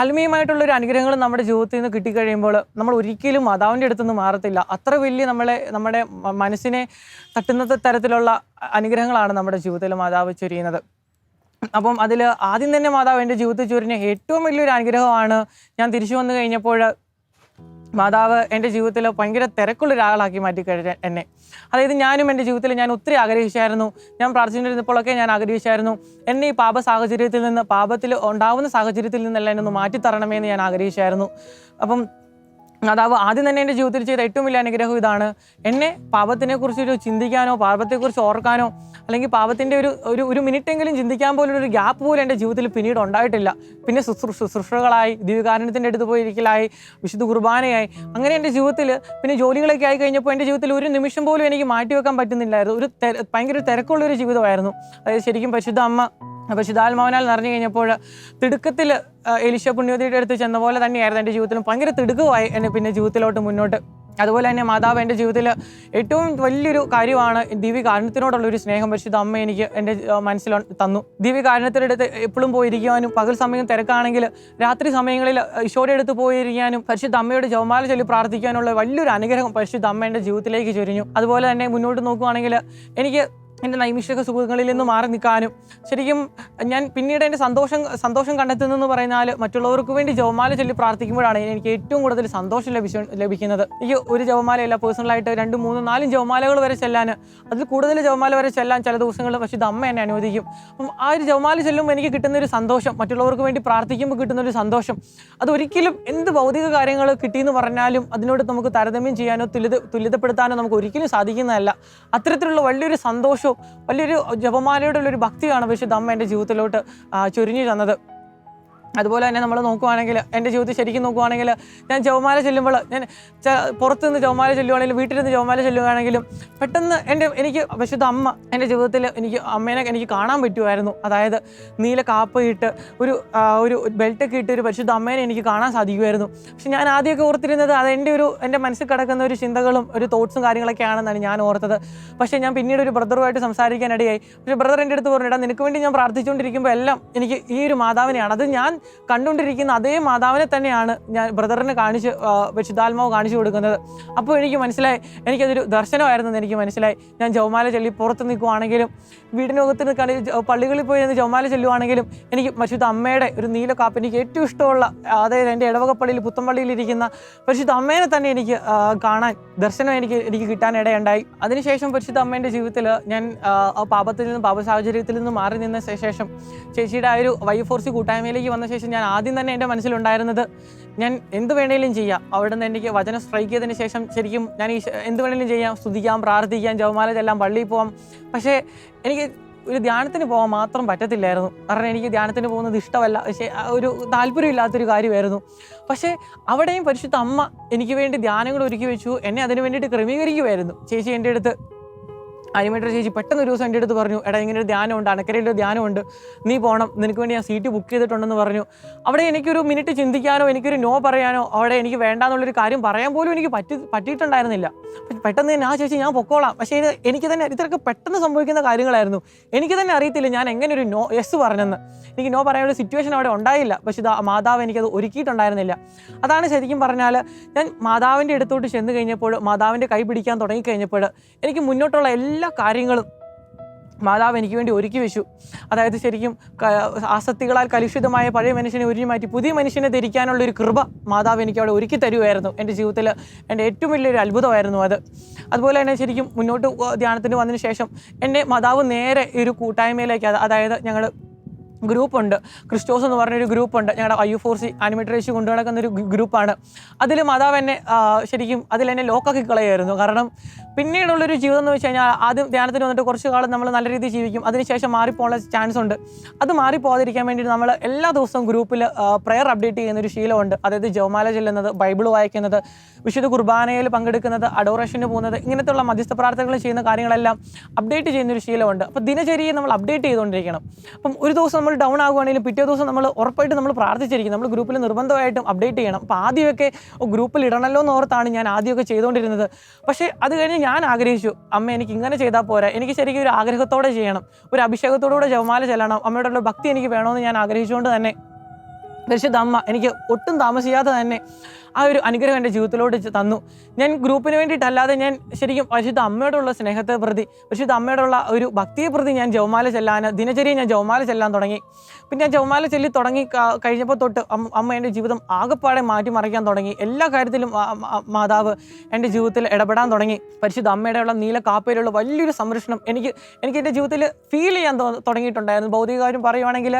ആത്മീയമായിട്ടുള്ള ഒരു അനുഗ്രഹങ്ങൾ നമ്മുടെ ജീവിതത്തിൽ നിന്ന് കിട്ടിക്കഴിയുമ്പോൾ നമ്മൾ ഒരിക്കലും മതാവിന്റെ അടുത്തുനിന്ന് മാറത്തില്ല. അത്ര വലിയ നമ്മളെ നമ്മുടെ മനസ്സിനെ തട്ടുന്ന തരത്തിലുള്ള അനുഗ്രഹങ്ങളാണ് നമ്മുടെ ജീവിതത്തിൽ മാതാവ് ചൊരിയുന്നത്. അപ്പം അതിൽ ആദ്യം തന്നെ മാതാവ് എന്റെ ജീവിതത്തിൽ ചൊരിഞ്ഞ ഏറ്റവും വലിയൊരു അനുഗ്രഹമാണ് ഞാൻ തിരിച്ചു വന്നു കഴിഞ്ഞപ്പോൾ മാതാവ് എന്റെ ജീവിതത്തിൽ ഭയങ്കര തിരക്കുള്ള ഒരാളാക്കി മാറ്റി കഴിഞ്ഞ എന്നെ. അതായത് ഞാനും എന്റെ ജീവിതത്തിൽ ഞാൻ ഒത്തിരി ആഗ്രഹിച്ചായിരുന്നു. ഞാൻ പ്രാർത്ഥിച്ചിരുന്നപ്പോഴൊക്കെ ഞാൻ ആഗ്രഹിച്ചായിരുന്നു. എന്നെ ഈ പാപ സാഹചര്യത്തിൽ നിന്ന് പാപത്തിൽ ഉണ്ടാവുന്ന സാഹചര്യത്തിൽ നിന്നെല്ലാം എന്നെ ഒന്ന് മാറ്റിത്തരണമേ എന്ന് ഞാൻ ആഗ്രഹിച്ചായിരുന്നു. അപ്പം മാതാവ് ആദ്യം തന്നെ എന്റെ ജീവിതത്തിൽ ചെയ്ത ഏറ്റവും വലിയ അനുഗ്രഹം ഇതാണ്. എന്നെ പാപത്തിനെ കുറിച്ചൊരു ചിന്തിക്കാനോ പാപത്തെക്കുറിച്ച് ഓർക്കാനോ അല്ലെങ്കിൽ പാപത്തിന്റെ ഒരു ഒരു ഒരു മിനിറ്റെങ്കിലും ചിന്തിക്കാൻ പോലും ഒരു ഗ്യാപ്പ് പോലും എന്റെ ജീവിതത്തിൽ പിന്നീട് ഉണ്ടായിട്ടില്ല. പിന്നെ ശുശ്രൂ ശുശ്രൂഷകളായി ദിവ്യകാരണത്തിന്റെ അടുത്ത് പോയിരിക്കലായി വിശുദ്ധ കുർബാനയായി. അങ്ങനെ എന്റെ ജീവിതത്തിൽ പിന്നെ ജോലികളൊക്കെ ആയി കഴിഞ്ഞപ്പോൾ എന്റെ ജീവിതത്തിൽ ഒരു നിമിഷം പോലും എനിക്ക് മാറ്റിവെക്കാൻ പറ്റുന്നില്ലായിരുന്നു. ഒരു ഭയങ്കര തിരക്കുള്ളൊരു ജീവിതമായിരുന്നു. അതായത് ശരിക്കും പരിശുദ്ധ അമ്മ പരിശുദ്ധാത്മാവിനാൽ നിറഞ്ഞു കഴിഞ്ഞപ്പോൾ തിടുക്കത്തിൽ എലിശ പുണ്യവതിയുടെ അടുത്ത് ചെന്ന പോലെ തന്നെയായിരുന്നു എന്റെ ജീവിതത്തിലും ഭയങ്കര തിടുക്കുമായി എന്നെ പിന്നെ ജീവിതത്തിലോട്ട് മുന്നോട്ട്. അതുപോലെ തന്നെ മാതാവ് എന്റെ ജീവിതത്തിൽ ഏറ്റവും വലിയൊരു കാര്യമാണ് ദിവ്യ കാരണത്തിനോടുള്ള ഒരു സ്നേഹം പരിശുദ്ധ അമ്മ എനിക്ക് എന്റെ മനസ്സിൽ തന്നു. ദിവ്യ കാരണത്തിനടുത്ത് എപ്പോഴും പോയിരിക്കാനും പകൽ സമയം തിരക്കാണെങ്കിൽ രാത്രി സമയങ്ങളിൽ ഈശോയുടെ അടുത്ത് പോയിരിക്കാനും പരിശുദ്ധ അമ്മയോട് ജവമാല ചൊല്ലി പ്രാർത്ഥിക്കാനുള്ള വലിയൊരു അനുഗ്രഹം പരിശുദ്ധ അമ്മ എന്റെ ജീവിതത്തിലേക്ക് ചൊരിഞ്ഞു. അതുപോലെ തന്നെ മുന്നോട്ട് നോക്കുകയാണെങ്കിൽ എനിക്ക് എന്റെ നൈമിഷിക സുഖങ്ങളിൽ നിന്ന് മാറി നിൽക്കാനും ശരിക്കും ഞാൻ പിന്നീട് എന്റെ സന്തോഷം സന്തോഷം കണ്ടെത്തുന്നതെന്ന് പറഞ്ഞാൽ മറ്റുള്ളവർക്ക് വേണ്ടി ജവമാല ചൊല്ലി പ്രാർത്ഥിക്കുമ്പോഴാണ് എനിക്ക് ഏറ്റവും കൂടുതൽ സന്തോഷം ലഭിച്ചു ലഭിക്കുന്നത്. എനിക്ക് ഒരു ജവമാലയല്ല പേഴ്സണലായിട്ട് രണ്ട് മൂന്ന് നാലും ജവമാലകൾ വരെ ചെല്ലാൻ അതിൽ കൂടുതൽ ജവമാല വരെ ചെല്ലാൻ ചില ദിവസങ്ങളിൽ പക്ഷേ ഇത് അമ്മ എന്നെ അനുവദിക്കും. അപ്പം ആ ഒരു ജവമാല ചെല്ലുമ്പോൾ എനിക്ക് കിട്ടുന്ന ഒരു സന്തോഷം മറ്റുള്ളവർക്ക് വേണ്ടി പ്രാർത്ഥിക്കുമ്പോൾ കിട്ടുന്ന ഒരു സന്തോഷം അത് ഒരിക്കലും എന്ത് ഭൗതിക കാര്യങ്ങൾ കിട്ടിയെന്ന് പറഞ്ഞാലും അതിനോട് നമുക്ക് താരതമ്യം ചെയ്യാനോ തുല്യത തുല്യതപ്പെടുത്താനോ നമുക്ക് ഒരിക്കലും സാധിക്കുന്നതല്ല. അത്തരത്തിലുള്ള വലിയൊരു സന്തോഷവും വലിയൊരു ജപമാലയോടുള്ളൊരു ഭക്തിയാണ് വിശുദ്ധ അമ്മ എന്റെ ജീവിതത്തിലോട്ട് ചുരിഞ്ഞു തന്നത്. അതുപോലെ തന്നെ നമ്മൾ നോക്കുവാണെങ്കിൽ എന്റെ ജീവിതത്തിൽ ശരിക്കും നോക്കുവാണെങ്കിൽ ഞാൻ ചുവമാല ചെല്ലുമ്പോൾ ഞാൻ പുറത്ത് നിന്ന് ജവമാല ചെല്ലുവാണെങ്കിലും വീട്ടിൽ നിന്ന് ജവമാല ചെല്ലുകയാണെങ്കിലും പെട്ടെന്ന് എന്റെ എനിക്ക് വിശുദ്ധ അമ്മ എന്റെ ജീവിതത്തിൽ എനിക്ക് അമ്മേനെ എനിക്ക് കാണാൻ പറ്റുമായിരുന്നു. അതായത് നീല കാപ്പ് ഇട്ട് ഒരു ഒരു ബെൽറ്റൊക്കെ ഇട്ട് ഒരു പരിശുദ്ധ അമ്മേനെ എനിക്ക് കാണാൻ സാധിക്കുമായിരുന്നു. പക്ഷെ ഞാൻ ആദ്യമൊക്കെ ഓർത്തിരുന്നത് അത് എന്റെ ഒരു എന്റെ മനസ്സിൽ കിടക്കുന്ന ഒരു ചിന്തകളും ഒരു തോട്ട്സും കാര്യങ്ങളൊക്കെ ആണെന്നാണ് ഞാൻ ഓർത്തത്. പക്ഷേ ഞാൻ പിന്നീട് ഒരു ബ്രദറുമായിട്ട് സംസാരിക്കാൻ സംസാരിക്കാനിടയായി പക്ഷേ ബ്രദർ എന്റെ അടുത്ത് പറഞ്ഞു നിനക്ക് വേണ്ടി ഞാൻ പ്രാർത്ഥിച്ചുകൊണ്ടിരിക്കുമ്പോൾ എല്ലാം എനിക്ക് ഈ ഒരു മാതാവിനെയാണ്. അത് ഞാൻ കണ്ടുകൊണ്ടിരിക്കുന്ന അതേ മാതാവിനെ തന്നെയാണ് ഞാൻ ബ്രദറിന് കാണിച്ച് പരിശുദ്ധാത്മാവ് കാണിച്ചു കൊടുക്കുന്നത്. അപ്പോൾ എനിക്ക് മനസ്സിലായി എനിക്കതൊരു ദർശനമായിരുന്നെന്ന് എനിക്ക് മനസ്സിലായി. ഞാൻ ജവമാല ചൊല്ലി പുറത്ത് നിൽക്കുവാണെങ്കിലും വീടിനകത്ത് നിൽക്കുകയാണ് പള്ളികളിൽ പോയി നിന്ന് ജവമാല ചൊല്ലുവാണെങ്കിലും എനിക്ക് പരിശുദ്ധ അമ്മയുടെ ഒരു നീല കാപ്പ് എനിക്ക് ഏറ്റവും ഇഷ്ടമുള്ള അതായത് എന്റെ ഇടവകപ്പള്ളിയിൽ പുത്തമ്പള്ളിയിലിരിക്കുന്ന പരിശുദ്ധ അമ്മേനെ തന്നെ എനിക്ക് കാണാൻ ദർശനം എനിക്ക് എനിക്ക് കിട്ടാൻ ഇടയുണ്ടായി അതിനുശേഷം പരിശുദ്ധ അമ്മേന്റെ ജീവിതത്തിൽ ഞാൻ പാപത്തിൽ നിന്നും പാപ സാഹചര്യത്തിൽ നിന്നും മാറി നിന്ന ശേഷം ചേച്ചിയുടെ ആ ഒരു വൈ ഫോർസി കൂട്ടായ്മയിലേക്ക് വന്ന ശേഷം ഞാൻ ആദ്യം തന്നെ എന്റെ മനസ്സിലുണ്ടായിരുന്നത് ഞാൻ എന്ത് വേണേലും ചെയ്യാം. അവിടെ നിന്ന് എനിക്ക് വചനം സ്ട്രൈക്ക് ചെയ്തതിന് ശേഷം ശരിക്കും ഞാൻ ഈ എന്ത് വേണേലും ചെയ്യാം. സ്തുതിക്കാം പ്രാർത്ഥിക്കാം ജവമാല ചെല്ലാം പള്ളിയിൽ പോവാം. പക്ഷേ എനിക്ക് ഒരു ധ്യാനത്തിന് പോകാൻ മാത്രം പറ്റത്തില്ലായിരുന്നു. കാരണം എനിക്ക് ധ്യാനത്തിന് പോകുന്നത് ഇഷ്ടമല്ല. പക്ഷേ ഒരു താല്പര്യമില്ലാത്തൊരു കാര്യമായിരുന്നു. പക്ഷേ അവിടെയും പരിശുദ്ധ അമ്മ എനിക്ക് വേണ്ടി ധ്യാനങ്ങൾ ഒരുക്കി വെച്ചു. എന്നെ അതിനു വേണ്ടിയിട്ട് ക്രമീകരിക്കുമായിരുന്നു. ചേച്ചി എന്റെ അടുത്ത് അരിമേട്ടർ ചേച്ചി പെട്ടെന്ന് ഒരു ദിവസം എന്റെ അടുത്ത് പറഞ്ഞു എടാ ഇങ്ങനെ ഒരു ധ്യാനമുണ്ട് അണക്കരയിൽ ഒരു ധ്യാനമുണ്ട് നീ പോകണം നിനക്ക് വേണ്ടി ഞാൻ സീറ്റ് ബുക്ക് ചെയ്തിട്ടുണ്ടെന്ന് പറഞ്ഞു. അവിടെ എനിക്കൊരു മിനിറ്റ് ചിന്തിക്കാനോ എനിക്കൊരു നോ പറയാനോ അവിടെ എനിക്ക് വേണ്ടാന്നുള്ളൊരു കാര്യം പറയാൻ പോലും എനിക്ക് പറ്റി പറ്റിയിട്ടുണ്ടായിരുന്നില്ല. പെട്ടെന്ന് തന്നെ ആ ചേച്ചി ഞാൻ പൊക്കോളാം. പക്ഷേ ഇത് എനിക്ക് തന്നെ ഇത്രയൊക്കെ പെട്ടെന്ന് സംഭവിക്കുന്ന കാര്യങ്ങളായിരുന്നു. എനിക്ക് തന്നെ അറിയത്തില്ല ഞാൻ എങ്ങനെ ഒരു നോ യെസ് പറഞ്ഞെന്ന്. എനിക്ക് നോ പറയാനുള്ള സിറ്റുവേഷൻ അവിടെ ഉണ്ടായില്ല. പക്ഷേ ഇത് മാതാവ് എനിക്കത് ഒരുക്കിയിട്ടുണ്ടായിരുന്നില്ല. അതാണ് ശരിക്കും പറഞ്ഞാൽ ഞാൻ മാതാവിന്റെ അടുത്തോട്ട് ചെന്ന് കഴിഞ്ഞപ്പോൾ മാതാവിന്റെ കൈ പിടിക്കാൻ തുടങ്ങിക്കഴിഞ്ഞപ്പോൾ എനിക്ക് മുന്നോട്ടുള്ള എല്ലാ കാര്യങ്ങളും മാതാവ് എനിക്ക് വേണ്ടി ഒരുക്കി വെച്ചു. അതായത് ശരിക്കും ആസക്തികളാൽ കലുഷിതമായ പഴയ മനുഷ്യനെ ഒരുങ്ങി മാറ്റി പുതിയ മനുഷ്യനെ ധരിക്കാനുള്ള ഒരു കൃപ മാതാവ് എനിക്ക് അവിടെ ഒരുക്കി തരുമായിരുന്നു എന്റെ ജീവിതത്തിൽ എന്റെ ഏറ്റവും വലിയൊരു അത്ഭുതമായിരുന്നു അത്. അതുപോലെ തന്നെ ശരിക്കും മുന്നോട്ട് ധ്യാനത്തിന് വന്നതിന് ശേഷം എന്റെ മാതാവ് നേരെ ഒരു കൂട്ടായ്മയിലേക്ക് അതായത് ഞങ്ങൾ ഗ്രൂപ്പുണ്ട്. ക്രിസ്റ്റോസ് എന്ന് പറഞ്ഞൊരു ഗ്രൂപ്പുണ്ട്. ഞങ്ങളുടെ ഐ യു ഫോർ സി ആനിമേറ്ററേഷൻ കൊണ്ടു നടക്കുന്ന ഒരു ഗ്രൂപ്പാണ്. അതിൽ മാതാവ് എന്നെ ശരിക്കും അതിലെന്നെ ലോക്കാക്കി കളയായിരുന്നു കാരണം പിന്നീടുള്ളൊരു ജീവിതം എന്ന് വെച്ച് കഴിഞ്ഞാൽ ആദ്യം ധ്യാനത്തിന് വന്നിട്ട് കുറച്ച് കാലം നമ്മൾ നല്ല രീതിയിൽ ജീവിക്കും. അതിനുശേഷം മാറിപ്പോകാനുള്ള ചാൻസ് ഉണ്ട്. അത് മാറിപ്പോകാതിരിക്കാൻ വേണ്ടി നമ്മൾ എല്ലാ ദിവസവും ഗ്രൂപ്പിൽ പ്രെയർ അപ്ഡേറ്റ് ചെയ്യുന്ന ഒരു ശീലമുണ്ട്. അതായത് ജവമാല ചെല്ലുന്നത് ബൈബിൾ വായിക്കുന്നത് വിശുദ്ധ കുർബാനയിൽ പങ്കെടുക്കുന്നത് അഡോറേഷന് പോകുന്നത് ഇങ്ങനത്തെയുള്ള മധ്യസ്ഥ പ്രാർത്ഥനകൾ ചെയ്യുന്ന കാര്യങ്ങളെല്ലാം അപ്ഡേറ്റ് ചെയ്യുന്ന ഒരു ശീലമുണ്ട്. അപ്പോൾ ദിനചര്യയെ നമ്മൾ അപ്ഡേറ്റ് ചെയ്തുകൊണ്ടിരിക്കണം. അപ്പം ഒരു ദിവസം നമ്മൾ ഡൗൺ ആകുവാണെങ്കിലും പിറ്റേ ദിവസം നമ്മൾ ഉറപ്പായിട്ട് നമ്മൾ പ്രാർത്ഥിച്ചിരിക്കും. നമ്മൾ ഗ്രൂപ്പിൽ നിർബന്ധമായിട്ടും അപ്ഡേറ്റ് ചെയ്യണം. അപ്പോൾ ആദ്യമൊക്കെ ഗ്രൂപ്പിൽ ഇടണമല്ലോ എന്ന് ഓർത്താണ് ഞാൻ ആദ്യമൊക്കെ ചെയ്തുകൊണ്ടിരുന്നത്. പക്ഷേ അത് കഴിഞ്ഞ് ഞാൻ ആഗ്രഹിച്ചു അമ്മ എനിക്ക് ഇങ്ങനെ ചെയ്താൽ പോരാ. എനിക്ക് ശരിക്കും ഒരു ആഗ്രഹത്തോടെ ചെയ്യണം. ഒരു അഭിഷേകത്തോടുകൂടെ ജവമാല ചെല്ലണം. അമ്മയോടുള്ള ഭക്തി എനിക്ക് വേണമെന്ന് ഞാൻ ആഗ്രഹിച്ചുകൊണ്ട് തന്നെ പരിശുദ്ധ അമ്മ എനിക്ക് ഒട്ടും താമസിയാതെ തന്നെ ആ ഒരു അനുഗ്രഹം എന്റെ ജീവിതത്തിലോട്ട് തന്നു. ഞാൻ ഗ്രൂപ്പിന് വേണ്ടിയിട്ടല്ലാതെ ഞാൻ ശരിക്കും പരിശുദ്ധ അമ്മയോടുള്ള സ്നേഹത്തെ പ്രതി പരിശുദ്ധ അമ്മയോടുള്ള ഒരു ഭക്തിയെ പ്രതി ഞാൻ ജവമാല ചെല്ലാൻ ദിനചര്യ ഞാൻ ജവമാല ചെല്ലാൻ തുടങ്ങി. പിന്നെ ജവമാല ചെല്ലി തുടങ്ങി കഴിഞ്ഞപ്പോൾ തൊട്ട് അമ്മ എന്റെ ജീവിതം ആകെപ്പാടെ മാറ്റിമറിക്കാൻ തുടങ്ങി. എല്ലാ കാര്യത്തിലും മാതാവ് എന്റെ ജീവിതത്തിൽ ഇടപെടാൻ തുടങ്ങി. പരിശുദ്ധ അമ്മയുടെ ഉള്ള നീല കാപ്പയിലുള്ള വലിയൊരു സംരക്ഷണം എനിക്ക് എനിക്ക് എന്റെ ജീവിതത്തിൽ ഫീൽ ചെയ്യാൻ തുടങ്ങിയിട്ടുണ്ടായിരുന്നു. ഭൗതികകാര്യം പറയുവാണെങ്കിൽ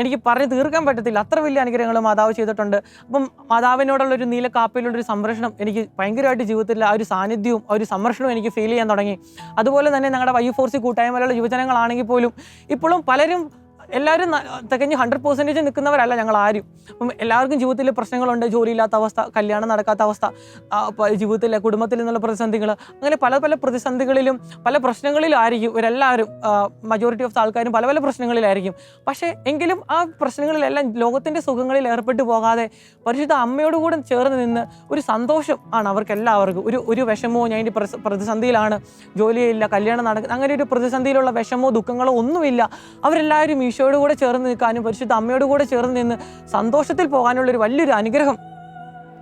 എനിക്ക് പറഞ്ഞു തീർക്കാൻ പറ്റത്തില്ല. അത്ര വലിയ അനുഗ്രഹങ്ങൾ മാതാവ് ചെയ്തിട്ടുണ്ട്. അപ്പം മാതാവിനോടുള്ളൊരു നീല കാപ്പയിലുള്ളൊരു സംരക്ഷണം എനിക്ക് ഭയങ്കരമായിട്ട് ജീവിതത്തിൽ ആ ഒരു സാന്നിധ്യവും ആ ഒരു സംരക്ഷണവും എനിക്ക് ഫീൽ ചെയ്യാൻ തുടങ്ങി. അതുപോലെ തന്നെ ഞങ്ങളുടെ വൈ ഫോർ സി കൂട്ടായ്മയിലുള്ള യുവജനങ്ങളാണെങ്കിൽ പോലും ഇപ്പോഴും പലരും എല്ലാവരും തികഞ്ഞ് ഹൺഡ്രഡ് പെർസെന്റേജ് നിൽക്കുന്നവരല്ല ഞങ്ങൾ ആരും. അപ്പം എല്ലാവർക്കും ജീവിതത്തിൽ പ്രശ്നങ്ങളുണ്ട് ജോലിയില്ലാത്ത അവസ്ഥ കല്യാണം നടക്കാത്ത അവസ്ഥ ജീവിതത്തിലെ കുടുംബത്തിൽ നിന്നുള്ള പ്രതിസന്ധികൾ അങ്ങനെ പല പല പ്രതിസന്ധികളിലും പല പ്രശ്നങ്ങളിലും ആയിരിക്കും ഇവരെല്ലാവരും മജോറിറ്റി ഓഫ് ആൾക്കാരും പല പല പ്രശ്നങ്ങളിലായിരിക്കും. പക്ഷേ എങ്കിലും ആ പ്രശ്നങ്ങളിലെല്ലാം ലോകത്തിന്റെ സുഖങ്ങളിൽ ഏർപ്പെട്ടു പോകാതെ പരിശുദ്ധ അമ്മയോടുകൂടെ ചേർന്ന് നിന്ന് ഒരു സന്തോഷം ആണ് അവർക്ക് എല്ലാവർക്കും ഒരു ഒരു വിഷമോ ഞാൻ പ്രസ- പ്രതിസന്ധിയിലാണ് ജോലിയില്ല കല്യാണം നടക്കുന്ന അങ്ങനെ ഒരു പ്രതിസന്ധിയിലുള്ള വിഷമോ ദുഃഖങ്ങളോ ഒന്നുമില്ല. അവരെല്ലാവരും ഈശോയോട് കൂടെ ചേർന്ന് നിൽക്കാനും പരിശുദ്ധ അമ്മയോട് കൂടെ ചേർന്ന് നിന്ന് സന്തോഷത്തിൽ പോകാനുള്ള ഒരു വലിയൊരു അനുഗ്രഹം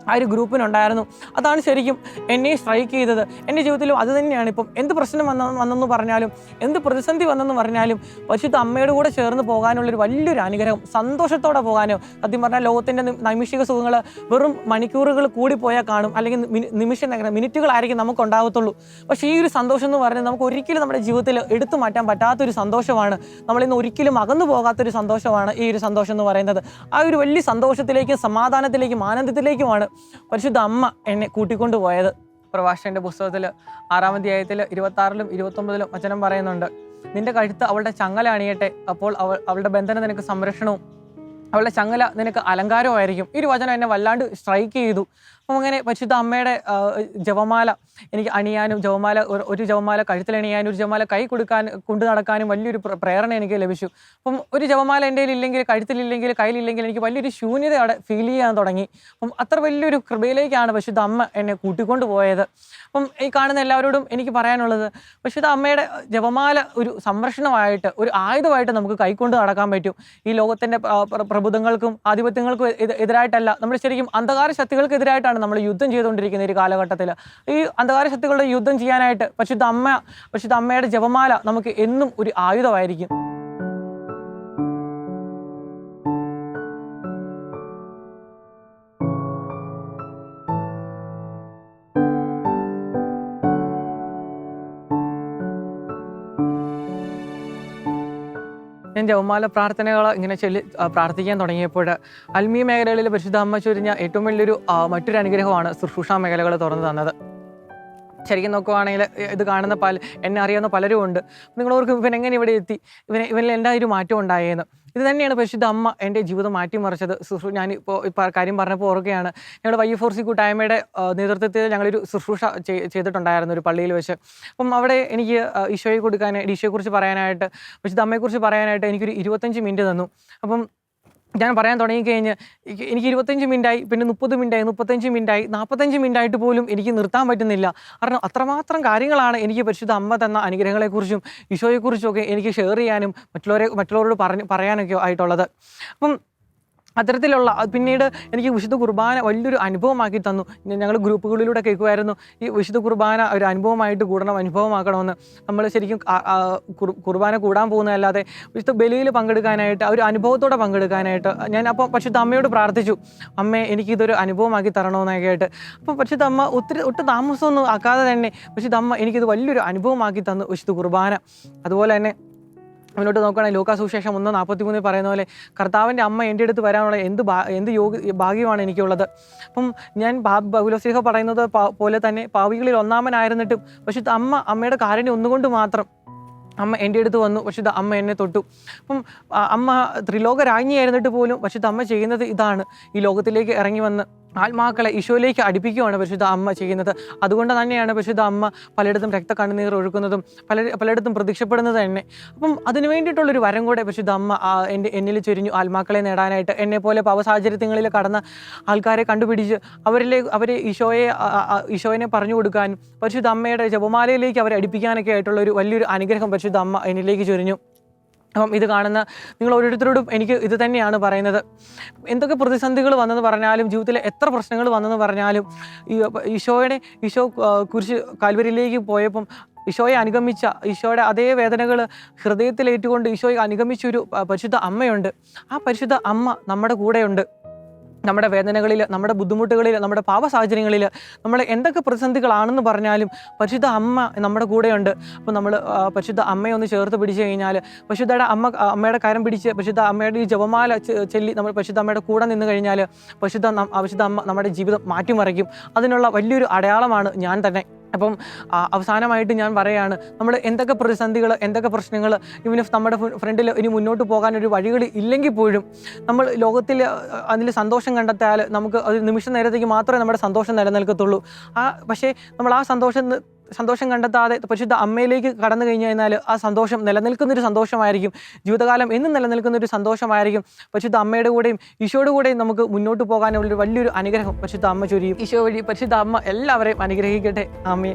ആ ഒരു ഗ്രൂപ്പിനുണ്ടായിരുന്നു. അതാണ് ശരിക്കും എന്നെ സ്ട്രൈക്ക് ചെയ്തത്. എന്റെ ജീവിതത്തിലും അത് തന്നെയാണ്. ഇപ്പം എന്ത് പ്രശ്നം വന്ന വന്നെന്ന് പറഞ്ഞാലും എന്ത് പ്രതിസന്ധി വന്നെന്ന് പറഞ്ഞാലും പരിശുദ്ധ അമ്മയുടെ കൂടെ ചേർന്ന് പോകാനുള്ളൊരു വലിയൊരു അനുഗ്രഹം സന്തോഷത്തോടെ പോകാനോ സത്യം പറഞ്ഞാൽ ലോകത്തിന്റെ നൈമിഷിക സുഖങ്ങൾ വെറും മണിക്കൂറുകൾ കൂടിപ്പോയാൽ കാണും. അല്ലെങ്കിൽ നിമിഷ മിനിറ്റുകളായിരിക്കും നമുക്ക് ഉണ്ടാകത്തുള്ളൂ പക്ഷേ ഈ ഒരു സന്തോഷം എന്ന് പറഞ്ഞാൽ നമുക്ക് ഒരിക്കലും നമ്മുടെ ജീവിതത്തിൽ എടുത്തു മാറ്റാൻ പറ്റാത്തൊരു സന്തോഷമാണ്. നമ്മളിന്ന് ഒരിക്കലും അകന്നു പോകാത്തൊരു സന്തോഷമാണ് ഈ ഒരു സന്തോഷം എന്ന് പറയുന്നത്. ആ ഒരു വലിയ സന്തോഷത്തിലേക്കും സമാധാനത്തിലേക്കും ആനന്ദത്തിലേക്കുമാണ് പരിശുദ്ധ അമ്മ എന്നെ കൂട്ടിക്കൊണ്ടു പോയത്. പ്രഭാഷകന്റെ പുസ്തകത്തിൽ ആറാം അധ്യായത്തിൽ ഇരുപത്തി ആറിലും ഇരുപത്തൊമ്പതിലും വചനം പറയുന്നുണ്ട്. നിന്റെ കഴുത്ത് അവളുടെ ചങ്ങല അണിയട്ടെ. അപ്പോൾ അവൾ അവളുടെ ബന്ധനം നിനക്ക് സംരക്ഷണവും അവളുടെ ചങ്ങല നിനക്ക് അലങ്കാരവും ആയിരിക്കും ഈ ഒരു വചനം എന്നെ വല്ലാണ്ട് സ്ട്രൈക്ക് ചെയ്തു. അങ്ങനെ പരിശുദ്ധ അമ്മയുടെ ജപമാല എനിക്ക് അണിയാനും ജപമാല ഒരു- ജപമാല കഴുത്തിലണിയാനും ഒരു ജപമാല കൈ കൊടുക്കാൻ കൊണ്ടു നടക്കാനും വലിയൊരു പ്രേരണ എനിക്ക് ലഭിച്ചു. അപ്പം ഒരു ജപമാല എന്റെ ഇല്ലെങ്കിൽ കഴുത്തിലില്ലെങ്കിൽ കയ്യിലില്ലെങ്കിൽ എനിക്ക് വലിയൊരു ശൂന്യത അവിടെ ഫീൽ ചെയ്യാൻ തുടങ്ങി. അപ്പം അത്ര വലിയൊരു കൃപയിലേക്കാണ് പരിശുദ്ധ അമ്മ എന്നെ കൂട്ടിക്കൊണ്ടു പോയത്. അപ്പം ഈ കാണുന്ന എല്ലാവരോടും എനിക്ക് പറയാനുള്ളത് പക്ഷേ ഇത് അമ്മയുടെ ജപമാല ഒരു സംരക്ഷണമായിട്ട് ഒരു ആയുധമായിട്ട് നമുക്ക് കൈക്കൊണ്ട് നടക്കാൻ പറ്റും. ഈ ലോകത്തിന്റെ പ്രബുദ്ധങ്ങൾക്കും ആധിപത്യങ്ങൾക്കും എതി- എതിരായിട്ടല്ല. നമ്മൾ ശരിക്കും അന്ധകാര ശക്തികൾക്കെതിരായിട്ടാണ് നമ്മൾ യുദ്ധം ചെയ്തുകൊണ്ടിരിക്കുന്ന ഒരു കാലഘട്ടത്തിൽ. ഈ അന്ധകാര ശക്തികളുടെ യുദ്ധം ചെയ്യാനായിട്ട് പക്ഷേ അമ്മ പക്ഷേ അമ്മയുടെ ജപമാല നമുക്ക് എന്നും ഒരു ആയുധമായിരിക്കും. ഞാൻ ജവമാല പ്രാർത്ഥനകൾ ഇങ്ങനെ ചൊല്ലി പ്രാർത്ഥിക്കാൻ തുടങ്ങിയപ്പോൾ അൽമീ മേഖലകളിൽ പരിശുദ്ധ അമ്മ ചൊരിഞ്ഞ ഏറ്റവും വലിയൊരു മറ്റൊരു അനുഗ്രഹമാണ് ശുശ്രൂഷ മേഖലകൾ തുറന്നു തന്നത്. ശരിക്കും നോക്കുവാണെങ്കിൽ ഇത് കാണുന്ന പല എന്നെ അറിയാവുന്ന പലരും ഉണ്ട്. നിങ്ങൾ ഓർക്കും ഇവൻ എങ്ങനെ ഇവിടെ എത്തി? ഇവന് ഇവനിൽ എന്താ ഒരു മാറ്റം ഉണ്ടായെന്ന് ഇത് തന്നെയാണ് പരിശുദ്ധ അമ്മ എന്റെ ജീവിതം മാറ്റിമറിച്ചത്. ശുശ്രൂ ഞാൻ ഇപ്പോൾ കാര്യം പറഞ്ഞപ്പോൾ ഓർക്കുകയാണ്. ഞങ്ങളുടെ വൈ ഫോർ സി കൂട്ടായ്മയുടെ നേതൃത്വത്തിൽ ഞങ്ങളൊരു ശുശ്രൂഷ ചെയ്- ചെയ്തിട്ടുണ്ടായിരുന്നു ഒരു പള്ളിയിൽ വെച്ച്. അപ്പം അവിടെ എനിക്ക് ഈശോയെ കൊടുക്കാൻ ഈശോയെക്കുറിച്ച് പറയാനായിട്ട് പരിശുദ്ധ അമ്മയെക്കുറിച്ച് പറയാനായിട്ട് എനിക്കൊരു ഇരുപത്തഞ്ച് മിനിറ്റ് തന്നു. അപ്പം ഞാൻ പറയാൻ തുടങ്ങിക്കഴിഞ്ഞ് എനിക്ക് ഇരുപത്തഞ്ച് മിനിറ്റായി പിന്നെ മുപ്പത് മിനിറ്റായി മുപ്പത്തഞ്ച് മിനിറ്റായി നാൽപ്പത്തഞ്ച് മിനിറ്റായിട്ട് പോലും എനിക്ക് നിർത്താൻ പറ്റുന്നില്ല. കാരണം അത്രമാത്രം കാര്യങ്ങളാണ് എനിക്ക് പരിശുദ്ധ അമ്മ തന്ന അനുഗ്രഹങ്ങളെക്കുറിച്ചും ഈശോയെക്കുറിച്ചും ഒക്കെ എനിക്ക് ഷെയർ ചെയ്യാനും മറ്റുള്ളവരെ മറ്റുള്ളവരോട് പറഞ്ഞ് പറയാനൊക്കെ ആയിട്ടുള്ളത്. അപ്പം അത്തരത്തിലുള്ള അത് പിന്നീട് എനിക്ക് വിശുദ്ധ കുർബാന വലിയൊരു അനുഭവമാക്കി തന്നു. ഞങ്ങൾ ഗ്രൂപ്പുകളിലൂടെ കേൾക്കുമായിരുന്നു. ഈ വിശുദ്ധ കുർബാന ഒരു അനുഭവമായിട്ട് കൂടണം അനുഭവമാക്കണമെന്ന്. നമ്മൾ ശരിക്കും കുർബാന കൂടാൻ പോകുന്നതല്ലാതെ വിശുദ്ധ ബലിയിൽ പങ്കെടുക്കാനായിട്ട് ഒരു അനുഭവത്തോടെ പങ്കെടുക്കാനായിട്ട് ഞാൻ അപ്പോൾ പരിശുദ്ധ അമ്മയോട് പ്രാർത്ഥിച്ചു. അമ്മേ എനിക്കിതൊരു അനുഭവമാക്കി തരണമെന്നൊക്കെ ആയിട്ട് അപ്പോൾ പരിശുദ്ധ അമ്മ ഒത്തിരി ഒട്ടും താമസമൊന്നും ആക്കാതെ തന്നെ പരിശുദ്ധ അമ്മ എനിക്കിത് വലിയൊരു അനുഭവമാക്കി തന്നു വിശുദ്ധ കുർബാന. അതുപോലെ തന്നെ മുന്നോട്ട് നോക്കുകയാണെങ്കിൽ ലൂക്കാ സുവിശേഷം ഒന്ന് നാൽപ്പത്തി മൂന്നിൽ പറയുന്ന പോലെ കർത്താവിന്റെ അമ്മ എന്റെ അടുത്ത് വരാനുള്ള എന്ത് എന്ത് യോഗ ഭാഗ്യമാണ് എനിക്കുള്ളത്. അപ്പം ഞാൻ ബഹുലസിഹ പറയുന്നത് പോലെ തന്നെ പാവികളിൽ ഒന്നാമനായിരുന്നിട്ടും പക്ഷെ അമ്മ അമ്മയുടെ കാരുണ്യം ഒന്നുകൊണ്ട് മാത്രം അമ്മ എന്റെ അടുത്ത് വന്നു പക്ഷെ അമ്മ എന്നെ തൊട്ടു. അപ്പം അമ്മ ത്രിലോക രാജ്ഞിയായിരുന്നിട്ട് പോലും പക്ഷെ അമ്മ ചെയ്യുന്നത് ഇതാണ്. ഈ ലോകത്തിലേക്ക് ഇറങ്ങി വന്ന് ആത്മാക്കളെ ഈശോയിലേക്ക് അടുപ്പിക്കുകയാണ് പരിശുദ്ധ അമ്മ ചെയ്യുന്നത്. അതുകൊണ്ട് തന്നെയാണ് പരിശുദ്ധ അമ്മ പലയിടത്തും രക്ത കണ്ണുനീർ ഒഴുക്കുന്നതും പല പലയിടത്തും പ്രതീക്ഷപ്പെടുന്നത് തന്നെ അപ്പം അതിന് വേണ്ടിയിട്ടുള്ളൊരു വരം കൂടെ പരിശുദ്ധ അമ്മ എന്റെ എന്നിൽ ചൊരിഞ്ഞു ആത്മാക്കളെ നേടാനായിട്ട് എന്നെ പോലെ പവസാഹചര്യങ്ങളിൽ കടന്ന ആൾക്കാരെ കണ്ടുപിടിച്ച് അവരിലെ അവരെ ഈശോയെ ഈശോയെ പറഞ്ഞു കൊടുക്കാനും പരിശുദ്ധ അമ്മയുടെ ജപമാലയിലേക്ക് അവരെ അടുപ്പിക്കാനൊക്കെ ആയിട്ടുള്ള ഒരു വലിയൊരു അനുഗ്രഹം പരിശുദ്ധ അമ്മ എന്നിലേക്ക് ചൊരിഞ്ഞു. അപ്പം ഇത് കാണുന്ന നിങ്ങൾ ഓരോരുത്തരോടും എനിക്ക് ഇത് തന്നെയാണ് പറയുന്നത്. എന്തൊക്കെ പ്രതിസന്ധികൾ വന്നെന്ന് പറഞ്ഞാലും ജീവിതത്തിൽ എത്ര പ്രശ്നങ്ങൾ വന്നെന്ന് പറഞ്ഞാലും ഈശോയുടെ ഈശോ കുരിശ് കാൽവരിയിലേക്ക് പോയപ്പം ഈശോയെ അനുഗമിച്ച ഈശോയുടെ അതേ വേദനകൾ ഹൃദയത്തിലേറ്റുകൊണ്ട് ഈശോയെ അനുഗമിച്ച ഒരു പരിശുദ്ധ അമ്മയുണ്ട്. ആ പരിശുദ്ധ അമ്മ നമ്മുടെ കൂടെയുണ്ട്. നമ്മുടെ വേദനകളിൽ നമ്മുടെ ബുദ്ധിമുട്ടുകളിൽ നമ്മുടെ പാവ സാഹചര്യങ്ങളിൽ നമ്മൾ എന്തൊക്കെ പ്രതിസന്ധികളാണെന്ന് പറഞ്ഞാലും പരിശുദ്ധ അമ്മ നമ്മുടെ കൂടെയുണ്ട്. അപ്പോൾ നമ്മൾ പരിശുദ്ധ അമ്മയെ ഒന്ന് ചേർത്ത് പിടിച്ചു കഴിഞ്ഞാൽ പരിശുദ്ധയുടെ അമ്മ അമ്മയുടെ കരം പിടിച്ച് പരിശുദ്ധ അമ്മയുടെ ഈ ജപമാല ചെല്ലി നമ്മൾ പരിശുദ്ധ അമ്മയുടെ കൂടെ നിന്ന് കഴിഞ്ഞാൽ പരിശുദ്ധ പരിശുദ്ധ അമ്മ നമ്മുടെ ജീവിതം മാറ്റിമറിക്കും. അതിനുള്ള വലിയൊരു അടയാളമാണ് ഞാൻ തന്നെ. അപ്പം അവസാനമായിട്ട് ഞാൻ പറയാണ് നമ്മൾ എന്തൊക്കെ പ്രതിസന്ധികൾ എന്തൊക്കെ പ്രശ്നങ്ങൾ ഇവന് നമ്മുടെ ഫ്രണ്ടിൽ ഇനി മുന്നോട്ട് പോകാൻ ഒരു വഴികൾ ഇല്ലെങ്കിൽ പോലും നമ്മൾ ലോകത്തിൽ അതിൽ സന്തോഷം കണ്ടെത്തിയാൽ നമുക്ക് ഒരു നിമിഷ നേരത്തേക്ക് മാത്രമേ നമ്മുടെ സന്തോഷം നിലനിൽക്കത്തുള്ളൂ. ആ പക്ഷേ നമ്മൾ ആ സന്തോഷം സന്തോഷം കണ്ടെത്താതെ പരിശുദ്ധ അമ്മയിലേക്ക് കടന്നു കഴിഞ്ഞു കഴിഞ്ഞാൽ ആ സന്തോഷം നിലനിൽക്കുന്നൊരു സന്തോഷമായിരിക്കും. ജീവിതകാലം എന്നും നിലനിൽക്കുന്ന ഒരു സന്തോഷമായിരിക്കും. പരിശുദ്ധ അമ്മയുടെ കൂടെയും ഈശോയുടെ കൂടെയും നമുക്ക് മുന്നോട്ട് പോകാനുള്ള ഒരു വലിയൊരു അനുഗ്രഹം പരിശുദ്ധ അമ്മ ചൊരിയും. ഈശോ വഴി പരിശുദ്ധ അമ്മ എല്ലാവരെയും അനുഗ്രഹിക്കട്ടെ. ആമേ